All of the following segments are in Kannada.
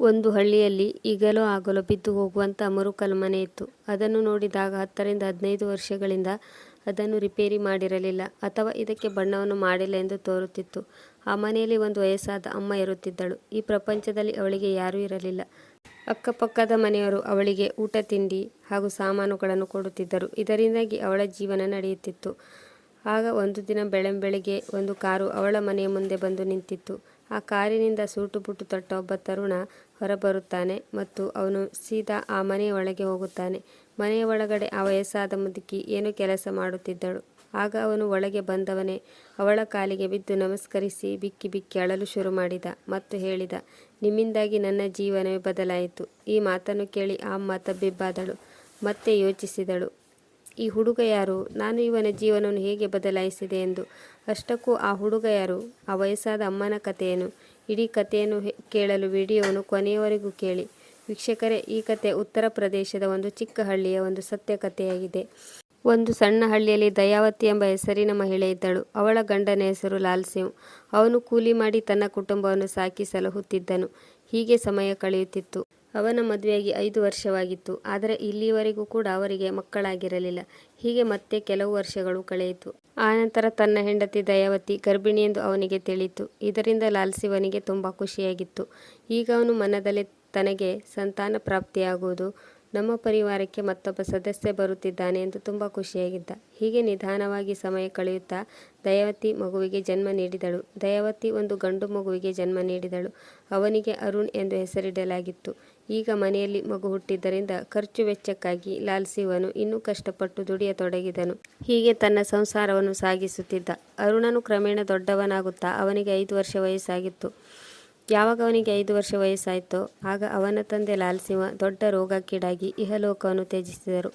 ಒಂದು ಹಳ್ಳಿಯಲ್ಲಿ ಈಗಲೋ ಆಗಲೋ ಬಿದ್ದು ಹೋಗುವಂಥ ಮರುಕಲ್ ಮನೆ ಇತ್ತು. ಅದನ್ನು ನೋಡಿದಾಗ ಹತ್ತರಿಂದ ಹದಿನೈದು ವರ್ಷಗಳಿಂದ ಅದನ್ನು ರಿಪೇರಿ ಮಾಡಿರಲಿಲ್ಲ ಅಥವಾ ಇದಕ್ಕೆ ಬಣ್ಣವನ್ನು ಮಾಡಿಲ್ಲ ಎಂದು ತೋರುತ್ತಿತ್ತು. ಆ ಮನೆಯಲ್ಲಿ ಒಂದು ವಯಸ್ಸಾದ ಅಮ್ಮ ಇರುತ್ತಿದ್ದಳು. ಈ ಪ್ರಪಂಚದಲ್ಲಿ ಅವಳಿಗೆ ಯಾರೂ ಇರಲಿಲ್ಲ. ಅಕ್ಕಪಕ್ಕದ ಮನೆಯವರು ಅವಳಿಗೆ ಊಟ ತಿಂಡಿ ಹಾಗೂ ಸಾಮಾನುಗಳನ್ನು ಕೊಡುತ್ತಿದ್ದರು. ಇದರಿಂದಾಗಿ ಅವಳ ಜೀವನ ನಡೆಯುತ್ತಿತ್ತು. ಆಗ ಒಂದು ದಿನ ಬೆಳಂಬೆಳಿಗ್ಗೆ ಒಂದು ಕಾರು ಅವಳ ಮನೆಯ ಮುಂದೆ ಬಂದು ನಿಂತಿತ್ತು. ಆ ಕಾರಿನಿಂದ ಸೂಟು ಬುಟ್ಟು ತೊಟ್ಟ ಒಬ್ಬ ತರುಣ ಹೊರಬರುತ್ತಾನೆ ಮತ್ತು ಅವನು ಸೀದಾ ಆ ಮನೆಯ ಒಳಗೆ ಹೋಗುತ್ತಾನೆ. ಮನೆಯ ಒಳಗಡೆ ಆ ವಯಸ್ಸಾದ ಮುದುಕಿ ಏನು ಕೆಲಸ ಮಾಡುತ್ತಿದ್ದಳು. ಆಗ ಅವನು ಒಳಗೆ ಬಂದವನೇ ಅವಳ ಕಾಲಿಗೆ ಬಿದ್ದು ನಮಸ್ಕರಿಸಿ ಬಿಕ್ಕಿ ಬಿಕ್ಕಿ ಅಳಲು ಶುರು ಮಾಡಿದ ಮತ್ತು ಹೇಳಿದ, ನಿಮ್ಮಿಂದಾಗಿ ನನ್ನ ಜೀವನವೇ ಬದಲಾಯಿತು. ಈ ಮಾತನ್ನು ಕೇಳಿ ಆ ತಬ್ಬಿಬ್ಬಾದಳು. ಮತ್ತೆ ಯೋಚಿಸಿದಳು, ಈ ಹುಡುಗ ಯಾರು? ನಾನು ಇವನ ಜೀವನವನ್ನು ಹೇಗೆ ಬದಲಾಯಿಸಿದೆ ಎಂದು. ಅಷ್ಟಕ್ಕೂ ಆ ಹುಡುಗ ಯಾರು? ಆ ವಯಸ್ಸಾದ ಅಮ್ಮನ ಕಥೆಯನ್ನು ಇಡೀ ಕಥೆಯನ್ನು ಕೇಳಲು ವಿಡಿಯೋವನ್ನು ಕೊನೆಯವರೆಗೂ ಕೇಳಿ. ವೀಕ್ಷಕರೇ, ಈ ಕತೆ ಉತ್ತರ ಪ್ರದೇಶದ ಒಂದು ಚಿಕ್ಕ ಹಳ್ಳಿಯ ಒಂದು ಸತ್ಯ ಕಥೆಯಾಗಿದೆ. ಒಂದು ಸಣ್ಣ ಹಳ್ಳಿಯಲ್ಲಿ ದಯಾವತಿ ಎಂಬ ಹೆಸರಿನ ಮಹಿಳೆ ಇದ್ದಳು. ಅವಳ ಗಂಡನ ಹೆಸರು ಲಾಲ್ ಸಿಂಗ್. ಅವನು ಕೂಲಿ ಮಾಡಿ ತನ್ನ ಕುಟುಂಬವನ್ನು ಸಾಕಿ ಸಲಹುತ್ತಿದ್ದನು. ಹೀಗೆ ಸಮಯ ಕಳೆಯುತ್ತಿತ್ತು. ಅವನ ಮದುವೆಯಾಗಿ ಐದು ವರ್ಷವಾಗಿತ್ತು. ಆದರೆ ಇಲ್ಲಿಯವರೆಗೂ ಕೂಡ ಅವರಿಗೆ ಮಕ್ಕಳಾಗಿರಲಿಲ್ಲ. ಹೀಗೆ ಮತ್ತೆ ಕೆಲವು ವರ್ಷಗಳು ಕಳೆಯಿತು. ಆನಂತರ ತನ್ನ ಹೆಂಡತಿ ದಯಾವತಿ ಗರ್ಭಿಣಿ ಎಂದು ಅವನಿಗೆ ತಿಳಿಯಿತು. ಇದರಿಂದ ಲಾಲ್ ಶಿವನಿಗೆ ತುಂಬ ಖುಷಿಯಾಗಿತ್ತು. ಈಗ ಅವನು ಮನದಲ್ಲಿ ತನಗೆ ಸಂತಾನ ಪ್ರಾಪ್ತಿಯಾಗುವುದು, ನಮ್ಮ ಪರಿವಾರಕ್ಕೆ ಮತ್ತೊಬ್ಬ ಸದಸ್ಯ ಬರುತ್ತಿದ್ದಾನೆ ಎಂದು ತುಂಬ ಖುಷಿಯಾಗಿದ್ದ. ಹೀಗೆ ನಿಧಾನವಾಗಿ ಸಮಯ ಕಳೆಯುತ್ತಾ ದಯಾವತಿ ಮಗುವಿಗೆ ಜನ್ಮ ನೀಡಿದಳು. ದಯಾವತಿ ಒಂದು ಗಂಡು ಮಗುವಿಗೆ ಜನ್ಮ ನೀಡಿದಳು. ಅವನಿಗೆ ಅರುಣ್ ಎಂದು ಹೆಸರಿಡಲಾಗಿತ್ತು. ಈಗ ಮನೆಯಲ್ಲಿ ಮಗು ಹುಟ್ಟಿದ್ದರಿಂದ ಖರ್ಚು ವೆಚ್ಚಕ್ಕಾಗಿ ಲಾಲ್ ಸಿವನು ಇನ್ನೂ ಕಷ್ಟಪಟ್ಟು ದುಡಿಯತೊಡಗಿದನು. ಹೀಗೆ ತನ್ನ ಸಂಸಾರವನ್ನು ಸಾಗಿಸುತ್ತಿದ್ದ. ಅರುಣನು ಕ್ರಮೇಣ ದೊಡ್ಡವನಾಗುತ್ತಾ ಅವನಿಗೆ ಐದು ವರ್ಷ ವಯಸ್ಸಾಗಿತ್ತು. ಯಾವಾಗ ಅವನಿಗೆ ಐದು ವರ್ಷ ವಯಸ್ಸಾಯಿತೋ ಆಗ ಅವನ ತಂದೆ ಲಾಲ್ ಸಿಂಹ ದೊಡ್ಡ ರೋಗಕ್ಕೀಡಾಗಿ ಇಹಲೋಕವನ್ನು ತ್ಯಜಿಸಿದರು.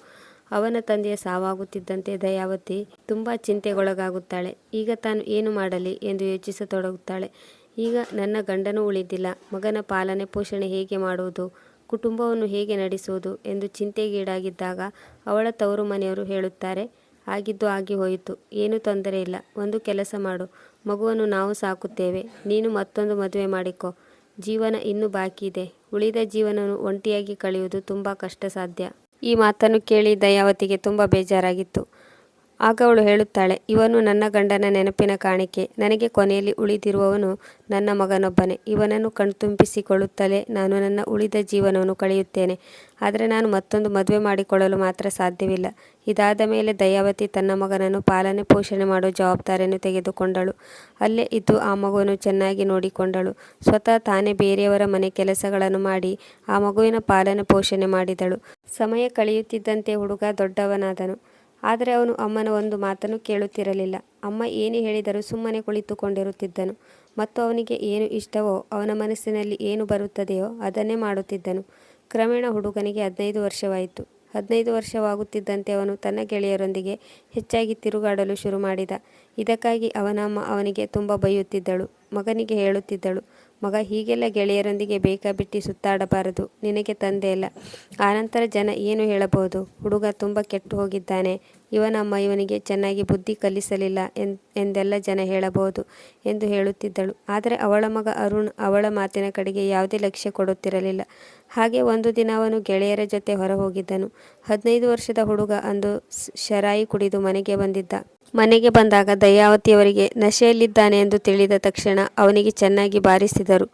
ಅವನ ತಂದೆಯ ಸಾವಾಗುತ್ತಿದ್ದಂತೆ ದಯಾವತಿ ತುಂಬ ಚಿಂತೆಗೊಳಗಾಗುತ್ತಾಳೆ. ಈಗ ತಾನು ಏನು ಮಾಡಲಿ ಎಂದು ಯೋಚಿಸತೊಡಗುತ್ತಾಳೆ. ಈಗ ನನ್ನ ಗಂಡನೂ ಉಳಿದಿಲ್ಲ. ಮಗನ ಪಾಲನೆ ಪೋಷಣೆ ಹೇಗೆ ಮಾಡುವುದು? ಕುಟುಂಬವನ್ನು ಹೇಗೆ ನಡೆಸುವುದು ಎಂದು ಚಿಂತೆಗೀಡಾಗಿದ್ದಾಗ ಅವಳ ತವರು ಮನೆಯವರು ಹೇಳುತ್ತಾರೆ, ಆಗಿದ್ದು ಆಗಿ ಹೋಯಿತು. ಏನೂ ತೊಂದರೆ ಇಲ್ಲ. ಒಂದು ಕೆಲಸ ಮಾಡು. ಮಗುವನ್ನು ನಾವು ಸಾಕುತ್ತೇವೆ. ನೀನು ಮತ್ತೊಂದು ಮದುವೆ ಮಾಡಿಕೊ ಜೀವನ ಇನ್ನೂ ಬಾಕಿ ಇದೆ. ಉಳಿದ ಜೀವನವನ್ನು ಒಂಟಿಯಾಗಿ ಕಳೆಯುವುದು ತುಂಬ ಕಷ್ಟ ಸಾಧ್ಯ ಈ ಮಾತನ್ನು ಕೇಳಿ ದಯಾವತಿಗೆ ತುಂಬ ಬೇಜಾರಾಗಿತ್ತು. ಆಗ ಅವಳು ಹೇಳುತ್ತಾಳೆ, ಇವನು ನನ್ನ ಗಂಡನ ನೆನಪಿನ ಕಾಣಿಕೆ. ನನಗೆ ಕೊನೆಯಲ್ಲಿ ಉಳಿದಿರುವವನು ನನ್ನ ಮಗನೊಬ್ಬನೇ. ಇವನನ್ನು ಕಣ್ತುಂಬಿಸಿಕೊಳ್ಳುತ್ತಲೇ ನಾನು ನನ್ನ ಉಳಿದ ಜೀವನವನ್ನು ಕಳೆಯುತ್ತೇನೆ. ಆದರೆ ನಾನು ಮತ್ತೊಂದು ಮದುವೆ ಮಾಡಿಕೊಳ್ಳಲು ಮಾತ್ರ ಸಾಧ್ಯವಿಲ್ಲ. ಇದಾದ ಮೇಲೆ ದಯಾವತಿ ತನ್ನ ಮಗನನ್ನು ಪಾಲನೆ ಪೋಷಣೆ ಮಾಡುವ ಜವಾಬ್ದಾರಿಯನ್ನು ತೆಗೆದುಕೊಂಡಳು. ಅಲ್ಲೇ ಇದ್ದು ಆ ಮಗುವನ್ನು ಚೆನ್ನಾಗಿ ನೋಡಿಕೊಂಡಳು. ಸ್ವತಃ ತಾನೇ ಬೇರೆಯವರ ಮನೆ ಕೆಲಸಗಳನ್ನು ಮಾಡಿ ಆ ಮಗುವಿನ ಪಾಲನೆ ಪೋಷಣೆ ಮಾಡಿದಳು. ಸಮಯ ಕಳೆಯುತ್ತಿದ್ದಂತೆ ಹುಡುಗ ದೊಡ್ಡವನಾದನು. ಆದರೆ ಅವನು ಅಮ್ಮನ ಒಂದು ಮಾತನ್ನು ಕೇಳುತ್ತಿರಲಿಲ್ಲ. ಅಮ್ಮ ಏನು ಹೇಳಿದರೂ ಸುಮ್ಮನೆ ಕುಳಿತುಕೊಂಡಿರುತ್ತಿದ್ದನು ಮತ್ತು ಅವನಿಗೆ ಏನು ಇಷ್ಟವೋ, ಅವನ ಮನಸ್ಸಿನಲ್ಲಿ ಏನು ಬರುತ್ತದೆಯೋ ಅದನ್ನೇ ಮಾಡುತ್ತಿದ್ದನು. ಕ್ರಮೇಣ ಹುಡುಗನಿಗೆ ಹದಿನೈದು ವರ್ಷವಾಯಿತು. ಹದಿನೈದು ವರ್ಷವಾಗುತ್ತಿದ್ದಂತೆ ಅವನು ತನ್ನ ಗೆಳೆಯರೊಂದಿಗೆ ಹೆಚ್ಚಾಗಿ ತಿರುಗಾಡಲು ಶುರು ಮಾಡಿದ. ಇದಕ್ಕಾಗಿ ಅವನ ಅಮ್ಮ ಅವನಿಗೆ ತುಂಬ ಬೈಯುತ್ತಿದ್ದಳು. ಮಗನಿಗೆ ಹೇಳುತ್ತಿದ್ದಳು, ಮಗ ಹೀಗೆಲ್ಲ ಗೆಳೆಯರೊಂದಿಗೆ ಬೇಕಾಬಿಟ್ಟಿ ಸುತ್ತಾಡಬಾರದು. ನಿನಗೆ ತಂದೆ ಇಲ್ಲ. ಆನಂತರ ಜನ ಏನು ಹೇಳಬಹುದು? ಹುಡುಗ ತುಂಬ ಕೆಟ್ಟು ಹೋಗಿದ್ದಾನೆ. ಇವನಮ್ಮ ಇವನಿಗೆ ಚೆನ್ನಾಗಿ ಬುದ್ಧಿ ಕಲಿಸಲಿಲ್ಲ ಎಂದೆಲ್ಲ ಜನ ಹೇಳಬಹುದು ಎಂದು ಹೇಳುತ್ತಿದ್ದಳು. ಆದರೆ ಅವಳ ಮಗ ಅರುಣ್ ಅವಳ ಮಾತಿನ ಕಡೆಗೆ ಯಾವುದೇ ಲಕ್ಷ್ಯ ಕೊಡುತ್ತಿರಲಿಲ್ಲ. ಹಾಗೆ ಒಂದು ದಿನ ಅವನು ಗೆಳೆಯರ ಜೊತೆ ಹೊರ ಹೋಗಿದ್ದನು ಹದಿನೈದು ವರ್ಷದ ಹುಡುಗ ಅಂದು ಶರಾಯಿ ಕುಡಿದು ಮನೆಗೆ ಬಂದಿದ್ದ. ಮನೆಗೆ ಬಂದಾಗ ದಯಾವತಿಯವರಿಗೆ ನಶೆಯಲ್ಲಿದ್ದಾನೆ ಎಂದು ತಿಳಿದ ತಕ್ಷಣ ಅವನಿಗೆ ಚೆನ್ನಾಗಿ ಬಾರಿಸಿದರು.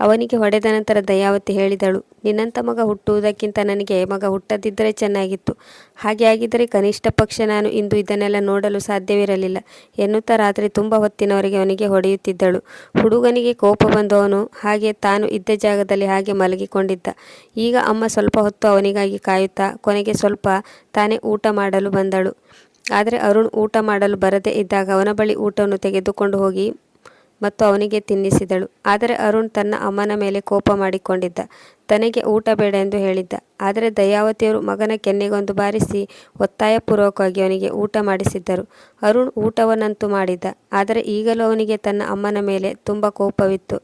ಅವನಿಗೆ ಹೊಡೆದ ನಂತರ ದಯಾವತಿ ಹೇಳಿದಳು, ನಿನ್ನಂಥ ಮಗ ಹುಟ್ಟುವುದಕ್ಕಿಂತ ನನಗೆ ಮಗ ಹುಟ್ಟದಿದ್ದರೆ ಚೆನ್ನಾಗಿತ್ತು. ಹಾಗೆ ಆಗಿದ್ದರೆ ಕನಿಷ್ಠ ಪಕ್ಷ ನಾನು ಇಂದು ಇದನ್ನೆಲ್ಲ ನೋಡಲು ಸಾಧ್ಯವಿರಲಿಲ್ಲ ಎನ್ನುತ್ತಾ ರಾತ್ರಿ ತುಂಬ ಹೊತ್ತಿನವರೆಗೆ ಅವನಿಗೆ ಹೊಡೆಯುತ್ತಿದ್ದಳು. ಹುಡುಗನಿಗೆ ಕೋಪ ಬಂದವನು ಹಾಗೆ ತಾನು ಇದ್ದ ಜಾಗದಲ್ಲಿ ಹಾಗೆ ಮಲಗಿಕೊಂಡಿದ್ದ. ಈಗ ಅಮ್ಮ ಸ್ವಲ್ಪ ಹೊತ್ತು ಅವನಿಗಾಗಿ ಕಾಯುತ್ತಾ ಕೊನೆಗೆ ಸ್ವಲ್ಪ ತಾನೇ ಊಟ ಮಾಡಲು ಬಂದಳು. ಆದರೆ ಅರುಣ್ ಊಟ ಮಾಡಲು ಬರದೇ ಇದ್ದಾಗ ಅವನ ಬಳಿ ಊಟವನ್ನು ತೆಗೆದುಕೊಂಡು ಹೋಗಿ ಮತ್ತು ಅವನಿಗೆ ತಿನ್ನಿಸಿದಳು. ಆದರೆ ಅರುಣ್ ತನ್ನ ಅಮ್ಮನ ಮೇಲೆ ಕೋಪ ಮಾಡಿಕೊಂಡಿದ್ದ. ತನಗೆ ಊಟ ಬೇಡ ಎಂದು ಹೇಳಿದ್ದ. ಆದರೆ ದಯಾವತಿಯವರು ಮಗನ ಕೆನ್ನೆಗೊಂದು ಬಾರಿಸಿ ಒತ್ತಾಯಪೂರ್ವಕವಾಗಿ ಅವನಿಗೆ ಊಟ ಮಾಡಿಸಿದ್ದರು. ಅರುಣ್ ಊಟವನ್ನಂತೂ ಮಾಡಿದ್ದ. ಆದರೆ ಈಗಲೂ ಅವನಿಗೆ ತನ್ನ ಅಮ್ಮನ ಮೇಲೆ ತುಂಬ ಕೋಪವಿತ್ತು.